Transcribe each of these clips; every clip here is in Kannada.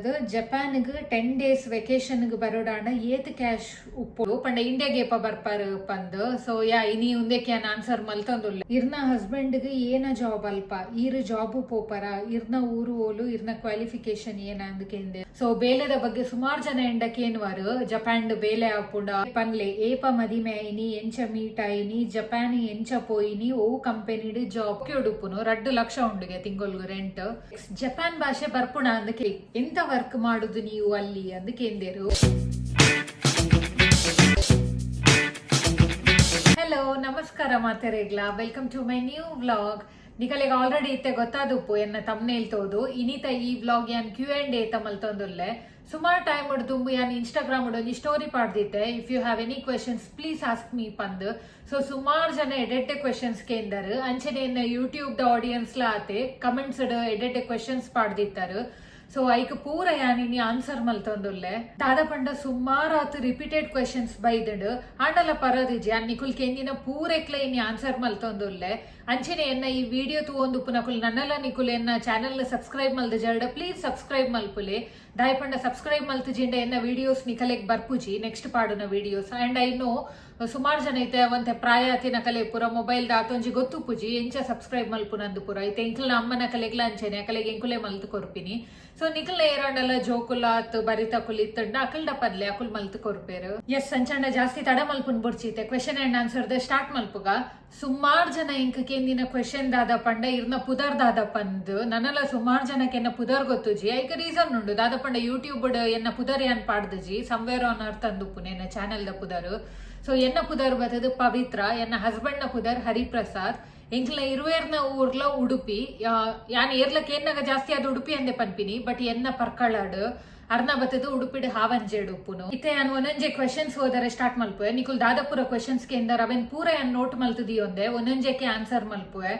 ಅದು ಜಪಾನ್ಗ್ ಟೆನ್ ಡೇಸ್ ವೆಕೇಶನ್ಗ್ ಬರೋಡಾಂಡ ಏತ್ ಕ್ಯಾಶ್ ಉಪ್ಪು. ಪಂಡ ಇಂಡಿಯಾಗೆ ಏಪ ಬರ್ಪಾರು ಪಂದ್. ಸೊ ಯಾ, ಇನಿ ಉಂದೆಕ್ಕೆ ಆನ್ಸರ್ ಮಲ್ತೊಂದುಲ್ಲ. ಇರ್ನ ಹಸ್ಬೆಂಡ್ಗ್ ಏನ ಜಾಬ್ ಅಲ್ಪ? ಈರ್ ಜಾಬ್ ಪೋಪರ, ಇರ್ನ ಊರು ಓಲು, ಇರ್ನ ಕ್ವಾಲಿಫಿಕೇಶನ್ ಏನ ಅಂದಕೆಂದೆ ಸೊ ಬೇಲೆದ ಬಗ್ಗೆ ಸುಮಾರು ಜನ ಎಂಡಕೇನ್ವಾರು ಜಪಾನ್ ಬೇಲೆ ಆಪುಂಡ. ಪನ್ಲೆ ಏಪ ಮದಿಮೆ ಇನಿ ಎಂಚ ಮೀಟ್ ಆಯಿನಿ, ಜಪಾನ್ ಎಂಚ ಪೋಯಿನಿ ಓ ಕಂಪೆನಿಡ್ ಜಾಬ್ ಕೇಡುಪ್ಪುನು ರಡ್ಡು ಲಕ್ಷ ಉಂಡುಗೆ ತಿಂಗೊಲ್ಗು ರೆಂಟ್ ಜಪಾನ್ ಭಾಷೆ ಬರ್ಪುಣ ಅಂದಕ್ಕೆ ಎಂತ ವರ್ಕ್ ಮಾಡುದು ನೀವು ಅಲ್ಲಿ ಅಂದಕೇಂದೇರು ಹಲೋ ನಮಸ್ಕಾರ ಮಾತೆರೆಗ್ಲ welcome to my new vlog ನಿಕಲೆಗ್ already ಇತ್ತೆ ಗೊತ್ತಾದುಪ್ಪು ಎನ್ನ ತಮ್ನೇಲ್ ತೋದು. ಇನಿತ ಈ ವ್ಲಾಗ್ ಯಾನ್ ಕ್ಯೂ ಅಂಡ್ ಏತ ಮಲ್ತೊಂದುಲ್ಲೆ ಸುಮಾರು ಟೈಮ್ ಉಡ್ದು ಯಾನ್ ಇನ್ಸ್ಟಾಗ್ರಾಮ್ ಒಂದು story ಪಾಡ್ದಿತ್ತೆ. If you have any questions please ask me ಪಂದ್. ಸೊ ಸುಮಾರು ಜನ ಎಡೆಡ್ಡೆ ಕ್ವೆಶನ್ಸ್ ಕೇಂದರ್ ಅಂಚನೆ ಯೂಟ್ಯೂಬ್ ಆಡಿಯನ್ಸ್ ಲ ಆತೆ ಕಮೆಂಟ್ಸ್ ಎಡೆಡ್ಡೆ ಕ್ವೆಶನ್ಸ್ ಪಾಡ್ದಿತ್ತಾರು. ಸೊ ಐಕ್ ಪೂರ ಯಾನಿನಿ ಆನ್ಸರ್ ಮಲ್ತೊಂದುಲ್ಲೆ ದಾದ ಪಂಡ ಸುಮಾರು ಅತ್ ರಿಪೀಟೆಡ್ ಕ್ವೆಶನ್ಸ್ ಬೈದಡ್. ಆಂಡಲ ಪರದಿಜಿ ಅನ್ ನಿಕುಲ್ ಕೆಂದಿನ ಪೂರೆಕ್ಲ ಇನ್ನಿ ಆನ್ಸರ್ ಮಲ್ತೊಂದುಲ್ಲೆ ಅಂಚಿನ ಎನ್ನ ಈ ವಿಡಿಯೋ ತೂವೊಂದು ನಕುಲ್. ನನ್ನಲ ನಿಕುಲ್ ಎನ್ನ ಚಾನೆಲ್ ಸಬ್ಸ್ಕ್ರೈಬ್ ಮಲ್ದ ಜರ್ಡ ಪ್ಲೀಸ್ ಸಬ್ಸ್ಕ್ರೈಬ್ ಮಲ್ಪುಲಿ ದಾಯ ಪಂಡ ಸಬ್ಸ್ಕ್ರೈಬ್ ಮಲ್ತುಜಿಂಡ ಎನ್ನ ವಿಡಿಯೋಸ್ ನಿಕಲೆಗ್ ಬರ್ಪುಜಿ ನೆಕ್ಸ್ಟ್ ಪಾಡುನ ವಿಡಿಯೋಸ್ ಅಂಡ್ ಐ ನೋ ಸುಮಾರು ಜನ ಐತೆ ಅವಂತೆ ಪ್ರಾಯ ತಿನ ಕಲೆ ಪುರ ಮೊಬೈಲ್ ದಾತೊಂಜಿ ಗೊತ್ತು ಪೂಜಿ. ಎಂಚ ಸಬ್ಸ್ಕ್ರೈಬ್ ಮಲ್ಪುನಂದು ಪುರ. ಐತೆ ಎಂಕ್ಲ ಅಮ್ಮನ ಕಲೆಗ್ಲ ಅಂಚೆನೆ ಅಕಲೆಗೆ ಎಂಕುಲೆ ಮಲ್ತು ಕೊರ್ಪಿನಿ. ಸೊ ನಿಕಲ್ನ ಏರಾಂಡಲ್ಲ ಜೋಕುಲ ಆತ್ ಬರಿತ ಕುಲಿ ಇತ್ತಂಡ ಅಕಲ್ಡ ಪದ್ಲೆ ಅಕುಲ್ ಮಲ್ತು ಕೊರ್ಪೇರು. ಎಸ್, ಸಂಚಂಡ ಜಾಸ್ತಿ ತಡ ಮಲ್ಪುನ್ ಬುಡ್ಚಿತೆ ಕ್ವೆಶನ್ ಅಂಡ್ ಆನ್ಸರ್ ದ ಸ್ಟಾರ್ಟ್ ಮಲ್ಪುಗ. ಸುಮಾರು ಜನ ಇಂಕ ಕೇಂದಿನ ಕ್ವೆಶನ್ ದಾದ ಪಂಡ ಇರ್ನ ಪುದರ್ ದಾದ ಪಂದ್. ನನ್ನಲ್ಲ ಸುಮಾರು ಜನಕ್ಕೆ ಎನ್ನ ಪುದರ್ ಗೊತ್ತುಜಿ ಐಕ ರೀಸನ್ ಉಂಡು. ದಾದ ಪಂಡ ಯೂಟ್ಯೂಬ್ ಎನ್ನ ಪುದರ್ ಯಾನ್ ಪಾಡ್ದಜಿ ಸಂವೇರ್ ಆನ್ ಅರ್ತ್ ಅಂದುಪ್ಪುನೆ ಎನ್ನ ಚಾನೆಲ್ ದ ಪುದರ್. ಸೊ ಎನ್ನ ಪುದರ್ ಬತ್ತದು ಪವಿತ್ರ ಎನ್ನ ಹಸ್ಬೆಂಡ್ನ ಪುದರ್ ಹರಿಪ್ರಸಾದ್ ಎಂಕ್ಲ ಇರುವೇರ್ನ ಊರ್ಲ ಉಡುಪಿ ಯಾನ್ ಏರ್ಲಕ್ ಏನಾಗ ಜಾಸ್ತಿ ಅದು ಉಡುಪಿ ಅಂದೆ ಪನ್ಪಿನಿ ಬಟ್ ಎನ್ನ ಪರ್ಕಳಡ್ ಅರ್ನ ಬತ್ತದು ಉಡುಪಿಡ್ ಹಾವಂಜೆಡು ಉಪ್ಪುನು ಇತ್ತೆ ಯಾನ್ ಒಂದೊಂಜೆ ಕ್ವೆಶನ್ಸ್ ಹೋದರೆ ಸ್ಟಾರ್ಟ್ ಮಲ್ಪುವೆ ನಿಕುಲ್ ದಾದಾಪುರ ಕ್ವೆಶನ್ಸ್ ಕೇಂದರ್ ಅವೆನ್ ಪೂರ ಯಾನ್ ನೋಟ್ ಮಲ್ತದಿ ಒಂದೆ ಒಂದೊಂಜೆಕ್ಕೆ ಆನ್ಸರ್ ಮಲ್ಪುವೆ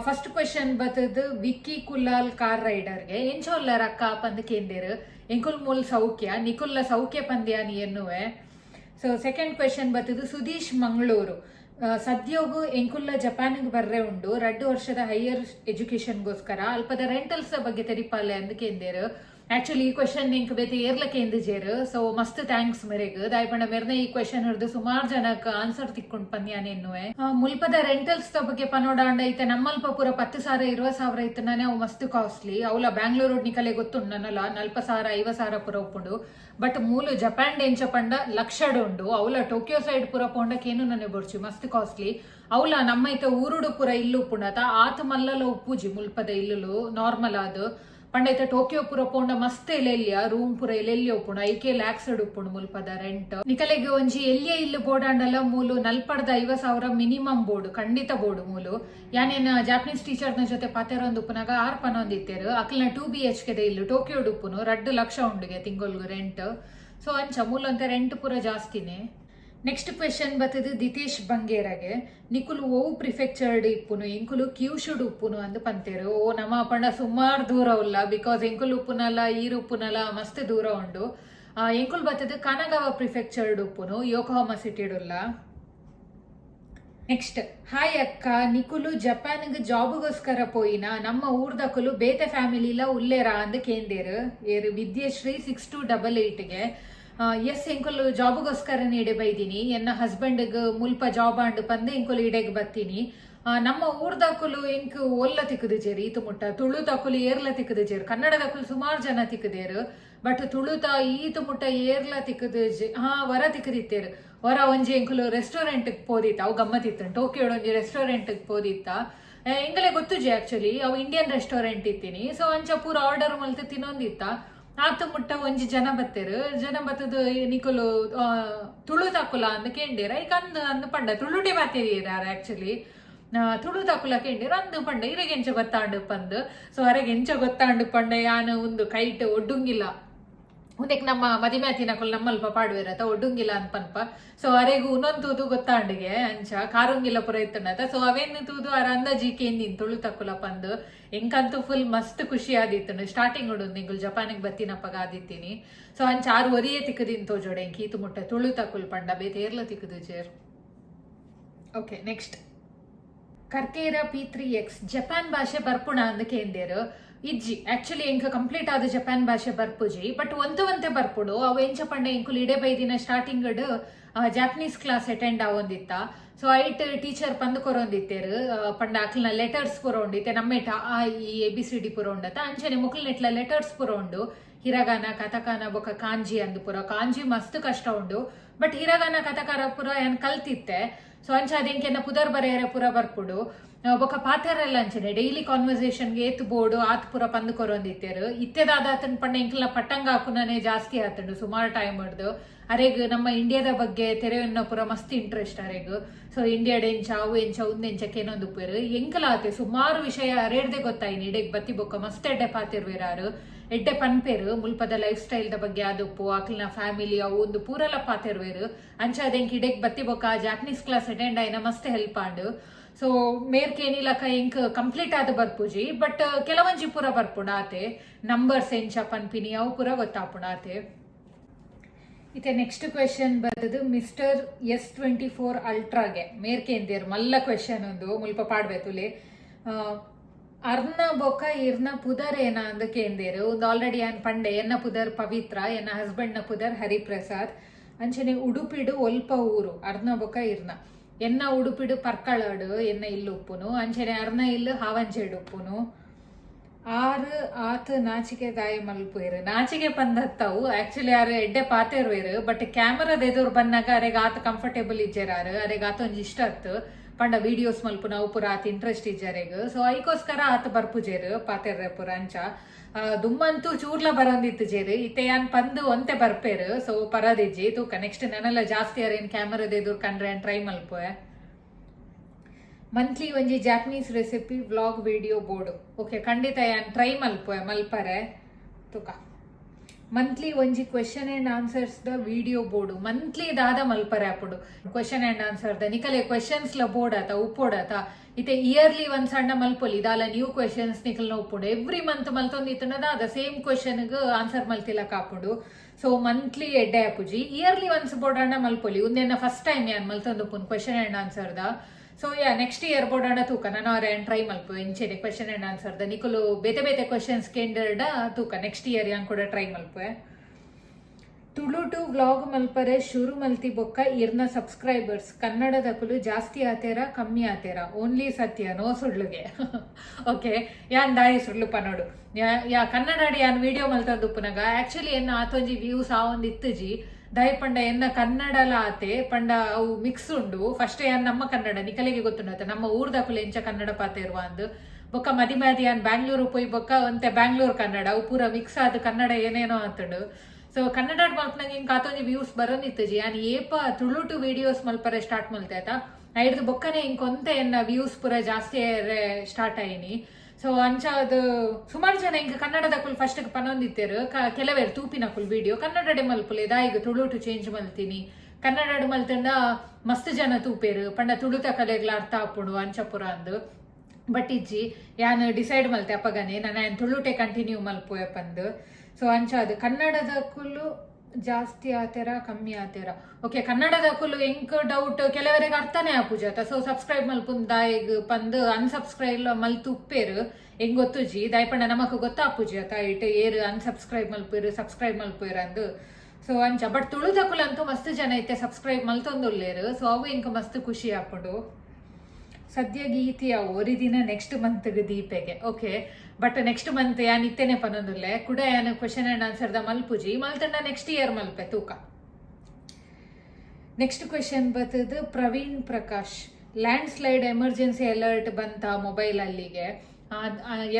ಫಸ್ಟ್ ಕ್ವೆಶನ್ ಬತ್ತದು ವಿಕ್ಕಿ ಕುಲ್ಲಾಲ್ ಕಾರ್ ರೈಡರ್ಗೆ ಎಂಚೋಲ್ಲ ಅಕ್ಕ ಪಂದ್ ಕೇಂದೇರ್ ಎಂಕುಲ್ ಮೂಲ್ ಸೌಖ್ಯ ನಿಕುಲ್ಲ ಸೌಖ್ಯ ಪಂದ್ಯಾನಿ ಎನ್ನುವೆ ಸೊ ಸೆಕೆಂಡ್ ಕ್ವೆಶನ್ ಬರ್ತಿದ್ದು ಸುದೀಶ್ ಮಂಗಳೂರು. ಸದ್ಯೋಗು ಎಂಕುಲ್ಲ ಜಪಾನಿಗೆ ಬರ್ರೆ ಉಂಡು, ರಡ್ಡು ವರ್ಷದ ಹೈಯರ್ ಎಜುಕೇಶನ್ಗೋಸ್ಕರ ಅಲ್ಪದ ರೆಂಟಲ್ಸ್ ಬಗ್ಗೆ ತೆರಿಪಾಲೆ ಅಂದಕೇಂದೇರು. ಆಕ್ಚುಲಿ ಈ ಕ್ವೆಶನ್ ನಿಂಕ್ ಬೇತೆ ಏರ್ಲಕ್ಕೆ ಎಂದಿಜೇರು ಸೊ ಮಸ್ತ್ ಥ್ಯಾಂಕ್ಸ್ ಮೆರೆಗ್. ದಾಯ್ಪಂಡ ಮೆರ್ನ ಈ ಕ್ವೆಶನ್ ಹಿಡಿದು ಸುಮಾರು ಜನಕ್ಕೆ ಆನ್ಸರ್ ತಿಕ್ಕೊಂಡ್ ಎನ್ನುವೆ. ಮುಲ್ಪದ ರೆಂಟಲ್ಸ್ ಬಗ್ಗೆ ಪನೋಡಾಂಡ ಐತೆ. ನಮ್ಮಲ್ಪ ಪೂರ ಪತ್ತು ಸಾವಿರ ಇರುವ ಸಾವಿರ ಇತ್ತು ನಾನೇ ಅವು ಮಸ್ತ್ ಕಾಸ್ಟ್ಲಿ ಅವಲ ರೋಡ್ ನಿಕಲೆ ಗೊತ್ತು ನನ್ನಲ್ಲ. ನಲ್ಪ ಸಾವಿರ ಐವ ಸಾವಿರ ಪುರ ಉಪ್ಪುಂಡು ಬಟ್ ಮೂಲು ಜಪಾನ್ ಎಂಚ ಪಂಡ ಲಕ್ಷಡ್ ಉಂಡು. ಅವಲ ಟೋಕಿಯೋ ಸೈಡ್ ಪುರ ಪೋಂಡಕ್ಕೇನು ನನಗೆ ಬರ್ಚು. ಮಸ್ತ್ ಕಾಸ್ಟ್ಲಿ ಅವಲ ನಮ್ಮ ಐತೆ ಊರುಡು ಪುರ ಇಲ್ಲು ಉಪ್ಪುಂಡತ. ಆತ ಮಲ್ಲಲ ಉಪ್ಪುಜಿ ಮುಲ್ಪದ ಇಲ್ಲು ನಾರ್ಮಲ್ ಆದ್. ಪಂಡೈತೆ ಟೋಕಿಯೋ ಪುರ ಪೋಂಡ ಮಸ್ತ್ ಎಲೆಲ್ಯ ರೂಮ್ ಪುರ ಎಲೆಲ್ಯ ಉಪ್ಪುಂಡು, ಐಕೆ ಲ್ಯಾಕ್ಸಡ್ ಉಪ್ಪುಂಡು ಮುಲ್ಪದ ರೆಂಟ್ ನಿಕಲೆಗೆ ಒಂಜಿ ಎಲ್ಲಿಯ ಇಲ್ಲು ಬೋಡಾಂಡಲ ಮೂಲು, ನಲ್ಪಡ್ದ ಐವ ಸಾವಿರ ಮಿನಿಮಮ್ ಬೋರ್ಡ್, ಖಂಡಿತ ಬೋರ್ಡ್ ಮೂಲು. ಯಾನೇನ ಜಾಪನೀಸ್ನ ಜೊತೆ ಪಾತೆರೊಂದು ಉಪ್ಪುನಾಗ ಆರ್ ಪನೊಂದಿತ್ತೇರು ಅಕಲ್ನ ಟೂ ಬಿ ಎಚ್ ಕೆದ ಇಲ್ಲು ಟೋಕಿಯೋ ಉಪ್ಪುನು, ರಡ್ಡು ಲಕ್ಷ ಉಂಡುಗೆ ತಿಂಗೊಲ್ಗು ರೆಂಟ್ ಸೊ ಅಂಚ, ಮೂಲಂತೆ ರೆಂಟ್ ಪುರ ಜಾಸ್ತಿನೇ. ನೆಕ್ಸ್ಟ್ ಕ್ವೆಶನ್ ಬರ್ತದೆ ದಿತೇಶ್ ಬಂಗೇರಗೆ. ನಿಕುಲು ಓವು ಪ್ರಿಫೆಕ್ಚರ್ಡ್ ಇಪ್ಪುನು ಎಂಕುಲು ಕ್ಯೂಶುಡ್ ಉಪ್ಪುನು ಅಂದು ಪಂತೇರು. ಓ ನಮ್ಮ ಪಂಡ ಸುಮಾರು ದೂರ ಉಲ್ಲ ಬಿಕಾಸ್ ಎಂಕುಲು ಉಪ್ಪುನಲ್ಲ ಈರು ಉಪ್ಪುನಲ್ಲ ಮಸ್ತ್ ದೂರ ಉಂಡು. ಆ, ಎಂಕುಲ್ ಬರ್ತದೆ ಕನಗಾವ ಪ್ರಿಫೆಕ್ಚರ್ಡ್ ಉಪ್ಪುನು ಯೋಕೋಹಾಮ ಸಿಟಿಡುಲ್ಲ ನೆಕ್ಸ್ಟ್ ಹಾಯ್ ಅಕ್ಕ ನಿಕುಲು ಜಪಾನ್ಗೆ ಜಾಬ್ಗೋಸ್ಕರ ಪೋಯಿನ ನಮ್ಮ ಊರ್ದಕುಲು ಬೇತೆ ಫ್ಯಾಮಿಲಿಲ ಉಲ್ಲೇರ ಅಂದ್ ಕೇಂದೇರು ಏರು ವಿದ್ಯಶ್ರೀ ಸಿಕ್ಸ್ ಟು ಡಬಲ್ ಏಟ್ಗೆ ಎಸ್ ಎಂಕುಲು ಜಾಬ್ಗೋಸ್ಕರ ಇಡೆ ಬೈದಿನಿ ಎನ್ನ ಹಸ್ಬೆಂಡ್ ಮುಲ್ಪ ಜಾಬ್ ಆಂಡ್ ಪಂದೆ ಎಂಕುಲು ಇಡೆಗ್ ಬತ್ತೀನಿ. ನಮ್ಮ ಊರ್ದಾಕುಲು ಎಂಕ್ ಒಲ್ಲ ತಿಕ್ಕದು ಜೇರಿ, ಈತು ಮುಟ್ಟ. ತುಳುದಕುಲು ಏರ್ಲ ತಿಕ್ಕದು ಜೇರು. ಕನ್ನಡದಕುಲು ಸುಮಾರು ಜನ ತಿಕ್ಕದೇರು. ಬಟ್ ತುಳುತ ಈತು ಮುಟ್ಟ ಏರ್ಲ ತಿಕ್ಕದು ಹಾ, ವರ ತಿಕ್ಕದಿತ್ತೇರು. ವರ ಒಂಜಿ ಎಂಕುಲು ರೆಸ್ಟೋರೆಂಟ್ ಪೋದಿತ್ತ. ಅವು ಗಮ್ಮತ್ತಿತ್ತು ಟೋಕಿಯೋಳು ಒಂಜಿ ರೆಸ್ಟೋರೆಂಟ್ ಪೋದಿತ್ತ. ಎಂಗಲೇ ಗೊತ್ತುಜಿ ಆಕ್ಚುಲಿ. ಅವು ಇಂಡಿಯನ್ ರೆಸ್ಟೋರೆಂಟ್ ಇತ್ತೀನಿ. ಸೊ ಅಂಚ ಪೂರ ಆರ್ಡರ್ ಮಲ್ತು ತಿನ್ನೊಂದಿತ್ತ. ಆತು ಮುಟ್ಟ ಒಂಜಿ ಜನ ಬತ್ತೇರು. ಜನ ಬತ್ತದು ನಿಕುಲು ತುಳು ತಕುಲ ಅಂದ್ ಕೇಂಡೇರ. ಈಗ ಅಂದ್ ಅಂದ್ ಪಂಡ ತುಳುಟಿ ಮಾತೇರಿಯಾರ ಆಕ್ಚುಲಿ ತುಳು ತಕುಲ ಕೇಂಡೇರ. ಅಂದ್ ಪಂಡ ಇರಗೆಂಚ ಗೊತ್ತಾಂಡು ಪಂದ್. ಸೊ ಅರೆಗೆ ಎಂಚ ಗೊತ್ತಾಂಡು ಪಂಡ ಯಾನು ಒಂದು ಕೈಟ್ ಒಡ್ಡುಂಗಿಲ್ಲ. ಉಂದೆಕ್ ನಮ್ಮ ಮದಿಮೆ ತಿನ್ನಕೊಲ್ ನಮ್ಮಲ್ಪ ಪಾಡುವೆರತ ಒಡ್ಡುಂಗಿಲ್ಲ ಅಂತ ಪನ್ಪ. ಸೊ ಅರೆಗೂ ಉನ್ನೊಂದು ತೂದು ಗೊತ್ತಾಂಡಿಗೆ, ಅಂಚ, ಕಾರುಂಗಿಲ್ಲ ಪುರ ಇತ್ತನತ ಸೊ ಅವೇನು ತೂದು ಅರ ಅಂದಾಜಿ ಕೇಂದಿನ್ ತುಳು ತಕ್ಕುಲ ಪಂದು. ಎಂಕಂತೂ ಫುಲ್ ಮಸ್ತ್ ಖುಷಿ ಆದಿತ್ತು ಸ್ಟಾರ್ಟಿಂಗ್ ಉಡು ನಿಂಗುಲ್ ಜಪಾನಿಗೆ ಬತ್ತಿನಪ್ಪಗ ಆದಿತ್ತೀನಿ. ಸೊ ಅಂಚ ಆರು ಒರಿಯೇ ತಿಕ್ಕದಿನ್ ತೋಜೋಡೆ ಕೀತು ಮುಟ್ಟೆ ತುಳು ತಕ್ಕುಲ್ ಪಂಡ. ಬೇ ತೇರ್ಲ ತಿಕ್ಕದು chair okay next Karkera P three X, Japan ಭಾಷೆ ಬರ್ಪುಣ ಅಂದ್ ಕೇಂದೇರು ಇಜ್ಜಿ ಆಕ್ಚುಲಿ ಹೆಂಗ ಕಂಪ್ಲೀಟ್ ಆದ ಜಪಾನ್ ಭಾಷೆ ಬರ್ಪುಜಿ ಬಟ್ ಒಂತ ಒಂತೆ ಬರ್ಪುಡು. ಅವು ಎಂಚ ಪಂಡ ಎಂಕುಲು ಬೈ ಬೈದಿನ ಸ್ಟಾರ್ಟಿಂಗ್ ಜಾಪನೀಸ್ ಕ್ಲಾಸ್ ಅಟೆಂಡ್ ಆವೊಂದಿತ್ತ. ಸೊ ಐಟ್ ಟೀಚರ್ ಪಂದ್ ಕೊರೊಂದಿತ್ತೇರು ಪಂಡ ಅಕ್ಲನ ಲೆಟರ್ಸ್ ಪುರೋಂಡಿತ್ತೆ. ನಮ್ಮೆಟ ಆ, ಈ ಎ, ಬಿ, ಸಿ, ಡಿ ಪುರೋಂಡತ್ತ. ಅಂಚನೆ ಮುಕ್ಲ್ ನೆಟ್ಲ ಲೆಟರ್ಸ್ ಪುರೋಂಡು. ಹಿರಗಾನ, ಕಥಕಾನ, ಬೊಕ ಕಾಂಜಿ ಅಂದು ಪುರ. ಕಾಂಜಿ ಮಸ್ತ್ ಕಷ್ಟ ಉಂಡು. ಬಟ್ ಹಿರಗಾನ, ಕಥಕಾರ ಪುರ ಏನ್ ಕಲ್ತಿತ್ತೆ. ಸೊ ಅಂಚ ಅದೇಂಕೆನ ಪುದರ್ ಬರೆಯರೆ ಪುರ ಬರ್ಪುಡು. ಬೊಕ ಪಾತೆರೆಲ್ಲ ಅಂಚನೆ ಡೈಲಿ ಕಾನ್ವರ್ಸೇಷನ್ಗೆ ಏತ್ ಬೋರ್ಡು, ಆತ್ ಪುರ ಪಂದ್ ಕೊರೊಂದಿತ್ತೇರು ಇತ್ತೆದಾದ ಆತನ್ ಪಂಡ ಎಂಕ್ಲ ಪಟ್ಟಂಗ ಹಾಕುನೇ ಜಾಸ್ತಿ ಆತಂಡು, ಸುಮಾರು ಟೈಮ್ ಹಿಡ್ದು. ಅರೆಗ್ ನಮ್ಮ ಇಂಡಿಯಾದ ಬಗ್ಗೆ ತೆರೆಯನ್ನ ಪುರ ಮಸ್ತ್ ಇಂಟ್ರೆಸ್ಟ್ ಅರೆಗ್. ಸೊ ಇಂಡಿಯಾಡ್ ಎಂಚ ಅವು ಎಂಚ, ಉಂದ್ ಎಂಚ ಏನೊಂದು ಉಪ್ಪೇರು. ಎಂಕಲ ಆತೆ, ಸುಮಾರು ವಿಷಯ ಅರೇಡ್ದೆ ಗೊತ್ತಾಯಿನಿ. ಇಡೆಗ್ ಬತ್ತಿ ಬೊಕ್ಕ ಮಸ್ತ್ ಎಡ್ಡೆ ಪಾತಿರ್ವೇರಾರು. ಎಡ್ಡೆ ಪನ್ಪೇರು, ಮುಲ್ಪದ ಲೈಫ್ ಸ್ಟೈಲ್ ದ ಬಗ್ಗೆ ಆದುಪ್ಪು ಆಕ್ಲಿನ ಫ್ಯಾಮಿಲಿ ಅವು ಒಂದು ಪೂರಲ ಪಾತಿರ್ವೇರು. ಅಂಚ ಅದೆಂಕ್ ಇಡೆಗ್ ಬತ್ತಿ ಬೊಕ್ಕ ಜಾಪನೀಸ್ ಕ್ಲಾಸ್ ಅಟೆಂಡ್ ಆಯ್ನ ಮಸ್ತ್ ಹೆಲ್ಪ್ ಆಂಡು. ಸೊ ಮೇರ್ಕೇನಿಲಕ ಎಂಕ್ ಕಂಪ್ಲೀಟ್ ಆದ ಬರ್ಪುಜಿ. ಬಟ್ ಕೆಲವೊಂಜಿ ಪೂರ ಬರ್ಪುಣ ಆತೆ ನಂಬರ್ಸ್ ಎಂಚ ಪನ್ಪಿನಿ ಅವು ಪೂರ ಗೊತ್ತಾಪುಣ ಆತೆ ಇತ್ತೆ ನೆಕ್ಸ್ಟ್ ಕ್ವೆಶನ್ ಬರ್ತದು ಮಿಸ್ಟರ್ ಎಸ್ ಟ್ವೆಂಟಿ ಫೋರ್ ಅಲ್ಟ್ರಾಗೆ ಮೇರ್ಕೇಂದಿರ್ ಮಲ್ಲ ಕ್ವೆಶನ್ ಒಂದು ಮುಲ್ಪ ಪಾಡ್ಬೇತುಲೆ. ಅರ್ನ ಬೊಕ ಇರ್ನ ಪುದರ್ ಏನ ಅಂದ ಕೇಂದೇರು ಒಂದು ಆಲ್ರೆಡಿ ಏನ್ ಪಂಡೆ, ಎನ್ನ ಪುದರ್ ಪವಿತ್ರ, ಎನ್ನ ಹಸ್ಬೆಂಡ್ನ ಪುದರ್ ಹರಿಪ್ರಸಾದ್. ಅಂಚನೆ ಉಡುಪಿಡು ಒಲ್ಪ ಊರು, ಅರ್ನ ಬೊಕ ಇರ್ನ. ಎನ್ನ ಉಡುಪಿಡು ಪರ್ಕಳಡು, ಎನ್ನ ಇಲ್ಲು ಉಪ್ಪುನು ಅಂಚನೆ ಅರ್ನ ಇಲ್ಲು ಹಾವಂಚೇಡು ಉಪ್ಪುನು. ಆರು ಆತು ನಾಚಿಕೆ ದಾಯ ಮಲ್ಪುವೆರು ನಾಚಿಕೆ ಬಂದತ್ತವು ಆಕ್ಚುಲಿ ಯಾರು ಎಡ್ಡೆ ಪಾತೆರ್ವೇರು ಬಟ್ ಕ್ಯಾಮರಾದ ಎದುರು ಬಂದಾಗ ಅರೆಗೆ ಆತ ಕಂಫರ್ಟೇಬಲ್ ಇಜ್ಜರಾರು. ಅರೆಗೆ ಆತೊಂದು ಇಷ್ಟ ಆತು ಪಂಡ ವಿಡಿಯೋಸ್ ಮಲ್ಪು ನಾವು ಪುರ ಆತ ಇಂಟ್ರೆಸ್ಟ್ ಇಜ್ಜರೆಗ್. ಸೊ ಐಕೋಸ್ಕರ ಆತ ಬರ್ಪುಜೇರು ಪಾತೆರ್ರೆ ಪುರ ಅಂಚ. ದುಮ್ಮಂತೂ ಚೂರ್ಲ ಬರಂದಿತ್ತು ಜೇರು. ಇತ್ತೆ ಯಾನ್ ಪಂದು ಒಂತೆ ಬರ್ಪೇರು. ಸೊ ಪರದಿಜ್ಜಿ ತೂಕ ನೆಕ್ಸ್ಟ್ ನನ್ನೆಲ್ಲ ಜಾಸ್ತಿ ಯಾರೇನ್ ಕ್ಯಾಮರಾದ ಎದುರು ಕಂಡ್ರೆ ಟ್ರೈ ಮಲ್ಪುವೆ? ಮಂತ್ಲಿ ಒಂಜಿ ಜಾಪನೀಸ್ ರೆಸಿಪಿ ವ್ಲಾಗ್ ವಿಡಿಯೋ ಬೋರ್ಡ್ ಓಕೆ ಖಂಡಿತ ಯಾನ್ ಟ್ರೈ ಮಲ್ಪುವೆ, ಮಲ್ಪರೆ. ತುಕ. ಮಂತ್ಲಿ ಒಂಜಿ ಕ್ವೆಶನ್ ಅಂಡ್ ಆನ್ಸರ್ಸ್ ದ ವಿಡಿಯೋ ಬೋರ್ಡು ಮಂತ್ಲಿ ದಾದ ಮಲ್ಪರೆ ಆಪುಡು ಕ್ವೆಶನ್ ಅಂಡ್ ಆನ್ಸರ್ ದ. ನಿಕಲೆ ಕ್ವೆಶನ್ಸ್ ಲ ಬೋರ್ಡ್ ಆತ ಉಪ್ಪೋಡಾತ. ಇತ್ತೆ ಇಯರ್ಲಿ ಒಂದ್ ಸಣ್ಣ ಮಲ್ಪೊಲಿ. ದಾಲ ನ್ಯೂ ಕ್ವೆಶನ್ಸ್ ನಿಕಲ್ನ ಉಪ್ಪುಡು. ಎವ್ರಿ ಮಂತ್ ಮಲ್ತೊಂದಿತ್ತನದ ಅದ ಸೇಮ್ ಕ್ವೆಶನ್ಗ್ ಆನ್ಸರ್ ಮಲ್ತಿಲ್ಲ ಕಾಪುಡು ಸೊ ಮಂತ್ಲಿ ಎಡ್ಡೆ ಆಪುಜಿ ಇಯರ್ಲಿ ಒನ್ಸ್ ಅಣ್ಣ ಮಲ್ಪೊಲಿ. ಉಂದೆನ ಫಸ್ಟ್ ಟೈಮ್ ಯಾನ್ ಮಲ್ತೊಂದು ಕ್ವೆಶನ್ ಅಂಡ್ ಆನ್ಸರ್ ದ. ಸೊ ಯಾ ನೆಕ್ಸ್ಟ್ ಇಯರ್ ಬೋಡೋಣ ತೂಕ ನಾನು ಅವ್ರ ಟ್ರೈ ಮಲ್ಪು ಎಂಚೆನೆ ಕ್ವೆಶನ್ ಅಂಡ್ ಆನ್ಸರ್ ದ ನಿಕುಲು ಬೇತೆ ಬೇತೆ ಕ್ವೆಶನ್ಸ್ ಕೇಂದ್ರಡ ತೂಕ ನೆಕ್ಸ್ಟ್ ಇಯರ್ ಯಾಂಗ್ ಕೂಡ ಟ್ರೈ ಮಲ್ಪುವೆ ತುಳು ಟು ವ್ಲಾಗ್ ಮಲ್ಪರೆ ಶುರು ಮಲ್ತಿ ಬೊಕ್ಕ ಇರ್ನ ಸಬ್ಸ್ಕ್ರೈಬರ್ಸ್ ಕನ್ನಡದ ಕುಲು ಜಾಸ್ತಿ ಆತೇರ ಕಮ್ಮಿ ಆತೇರ ಓನ್ಲಿ ಸತ್ಯ ನೋ ಸುಳ್ಳುಗೆ ಓಕೆ ಯಾನ್ ದಾಯಿ ಸುಳ್ಳು ಪನೋಡು ಯಾ ಕನ್ನಡಾಡಿ ಯಾನ್ ವಿಡಿಯೋ ಮಲ್ತದುಪ್ಪುನಗ ಆಕ್ಚುಲಿ ಎನ್ನ ಆತೊಂಜಿ ವ್ಯೂಸ್ ಆ ಒಂದು ದಯ ಪಂಡ ಎನ್ನ ಕನ್ನಡಲ ಆತೆ ಪಂಡ ಅವು ಮಿಕ್ಸ್ ಉಂಡು. ಫಸ್ಟ್ ಯಾನ್ ನಮ್ಮ ಕನ್ನಡ ನಿಕಲಿಗೆ ಗೊತ್ತುಂಡತ ನಮ್ಮ ಊರ್ದ ಕುಲು ಎಂಚ ಕನ್ನಡ ಪಾತೆ ಇರುವ ಅಂದು. ಬೊಕ್ಕ ಮದಿ ಮದಿ ಯಾನ್ ಬ್ಯಾಂಗ್ಳೂರು ಪೋಯ್ ಬೊಕ್ಕ ಒಂತೆ ಬ್ಯಾಂಗ್ಳೂರ್ ಕನ್ನಡ. ಅವು ಪೂರ ಮಿಕ್ಸ್ ಆದ ಕನ್ನಡ ಏನೇನೋ ಅಂತಂಡು ಸೊ ಕನ್ನಡ ಮಲ್ಪನಾಗ ಹಿಂಗೆ ಕಾತೊಂಜಿ ವ್ಯೂಸ್ ಬರೋನಿತ್ತು ಜಿ. ಯಾನ್ ಏಪ ತುಳುಟು ವಿಡಿಯೋಸ್ ಮಲ್ಪರೆ ಸ್ಟಾರ್ಟ್ ಮಲ್ತೈತ ಐಡ್ದು ಬೊಕ್ಕನೆ ಹಿಂಗೆ ಕೊಂತೆ ಎನ್ನ ವ್ಯೂಸ್ ಪೂರ ಜಾಸ್ತಿ ಸ್ಟಾರ್ಟ್ ಆಯ್ನಿ. ಸೊ ಅಂಚ ಅದು ಸುಮಾರು ಜನ ಹಿಂಗೆ ಕನ್ನಡದ ಕುಲ್ ಫಸ್ಟ್ ಪನೊಂದಿತ್ತೇರು ಕೆಲವೇರು ತೂಪಿನ ಕುಲ್ ವಿಡಿಯೋ ಕನ್ನಡಡೆ ಮಲ್ಪುಲೆ ದಾಯಿಗೆ ತುಳುಟು ಚೇಂಜ್ ಮಲ್ತೀನಿ. ಕನ್ನಡ ಮಲ್ತಂಡ ಮಸ್ತ್ ಜನ ತೂಪೇರು. ಪಂಡ ತುಳುತ ಕಲೆಗಳ ಅರ್ಥ ಆಪುಡು ಅಂಚಪುರ ಅಂದು. ಬಟ್ ಇಜ್ಜಿ, ಯಾನ್ ಡಿಸೈಡ್ ಮಲ್ತೆ ಅಪ್ಪಗನೆ, ನಾನು ತುಳುಟೆ ಕಂಟಿನ್ಯೂ ಮಲ್ಪೋಯಪ್ಪಂದು ಪಂದು ಸೊ ಅಂಚ ಅದು ಕನ್ನಡದ ಕುಲ್ಲು ಜಾಸ್ತಿ ಆತೇರ ಕಮ್ಮಿ ಆತೇರ ಓಕೆ ಕನ್ನಡದ ಕುಲ್ ಎಂಕ್ ಡೌಟ್ ಕೆಲವರಿಗೆ ಅರ್ಥನೇ ಆಪುಜಾತ ಸೊ ಸಬ್ಸ್ಕ್ರೈಬ್ ಮಲ್ಪುನ್ ದಾಯಿಗ್ ಪಂದ್ ಅನ್ಸಬ್ಸ್ಕ್ರೈಬ್ ಎಂಗ್ ಹೆಂಗ್ ಗೊತ್ತುಜಿ ದಾಯ್ಪಂಡ ನಮಕ್ ಗೊತ್ತಾಪುಜಾತ ಇಟ್ ಏರು ಅನ್ಸಬ್ಸ್ಕ್ರೈಬ್ ಮಲ್ಪೇರು ಸಬ್ಸ್ಕ್ರೈಬ್ ಮಲ್ಪೇರು ಅಂದು. ಸೊ ಅಂಚ ಬಟ್ ತುಳುದ ಕುಲ್ ಅಂತೂ ಮಸ್ತ್ ಜನ ಐತೆ ಸಬ್ಸ್ಕ್ರೈಬ್ ಮಲ್ತೊಂದುಲ್ಲೇರು. ಸೊ ಅವು ಇಂಕ ಮಸ್ತ್ ಖುಷಿ ಆಪುಡು. ಸದ್ಯ ಗೀತೆಯ ಒರಿದಿನ ನೆಕ್ಸ್ಟ್ ಮಂತ್ ದೀಪೆಗೆ ಓಕೆ ಬಟ್ ನೆಕ್ಸ್ಟ್ ಮಂತ್ ಯಾನ್ ಇತ್ತೇನೆ ಪನೊಂದುಲ್ಲೆ? ಕುಡ ಯಾನ್ ಕ್ವಶನ್ ಆನ್ಸರ್ ದ ಮಲ್ಪುಜಿ. ಮಲ್ತಂಡ ನೆಕ್ಸ್ಟ್ ಇಯರ್ ಮಲ್ಪೆ, ತೂಕ. ನೆಕ್ಸ್ಟ್ ಕ್ವಶನ್ ಬರ್ತದ Praveen Prakash. Landslide emergency alert ಬಂತ ಮೊಬೈಲ್ ಅಲ್ಲಿಗೆ.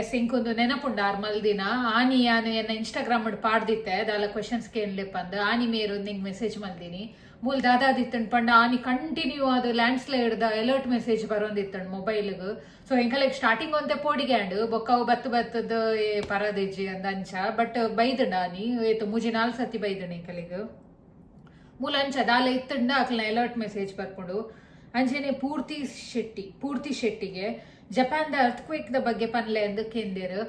ಎಸ್, ಇಂಕೊಂದು ನೆನಪುಂಡ ಆರ್ ಮಲ್ದಿನ ಆನಿ ಯಾನು ಏನ ಇನ್ಸ್ಟಾಗ್ರಾಮ್ ಪಾಡ್ದಿತ್ತೆ. ದಾಲ ಕ್ವಶನ್ಸ್ ಕೇಳಲಿ ಪಂದ್ ಆನಿ ಮೇರು ನಿಂಗೆ ಮೆಸೇಜ್ ಮಲ್ದಿನಿ. ಮೂಲ್ ದಾದಾದಿತ್ತಂಡ್ ಪಂಡ, ಆನಿ ಕಂಟಿನ್ಯೂ ಅದು ಲ್ಯಾಂಡ್ ಸ್ಲೈಡ್ ದ ಅಲರ್ಟ್ ಮೆಸೇಜ್ ಬರೋಂದಿತ್ತಂಡ್ ಮೊಬೈಲ್ಗೆ ಸೊ ಎಂಕಲೆಗ್ ಸ್ಟಾರ್ಟಿಂಗ್ ಒಂತೆ ಅಂಡ್ ಬೊಕ್ಕವು ಬತ್ತು ಬತ್ತದ ಏ ಪರದಿಜ್ಜಿ ಅಂದ ಅಂಚ ಬಟ್ ಬೈದಣ್ಣ ಆನಿ ಏತು ಮುಜಿ ನಾಲ್ ಸತಿ ಬೈದಣ ಮೂಲ ಅಂಚ ದಾಲ ಇತ್ತಂಡ ಅಕ್ಲ ಅಲರ್ಟ್ ಮೆಸೇಜ್ ಬರ್ಕೊಂಡು ಅಂಚೆನೆ ಪೂರ್ತಿ ಶೆಟ್ಟಿ, ಪೂರ್ತಿ ಶೆಟ್ಟಿಗೆ. ಜಪಾನ್ದ ದ ಬಗ್ಗೆ ಪನ್ಲೆ ಎಂದು ಕೇಂದಿರು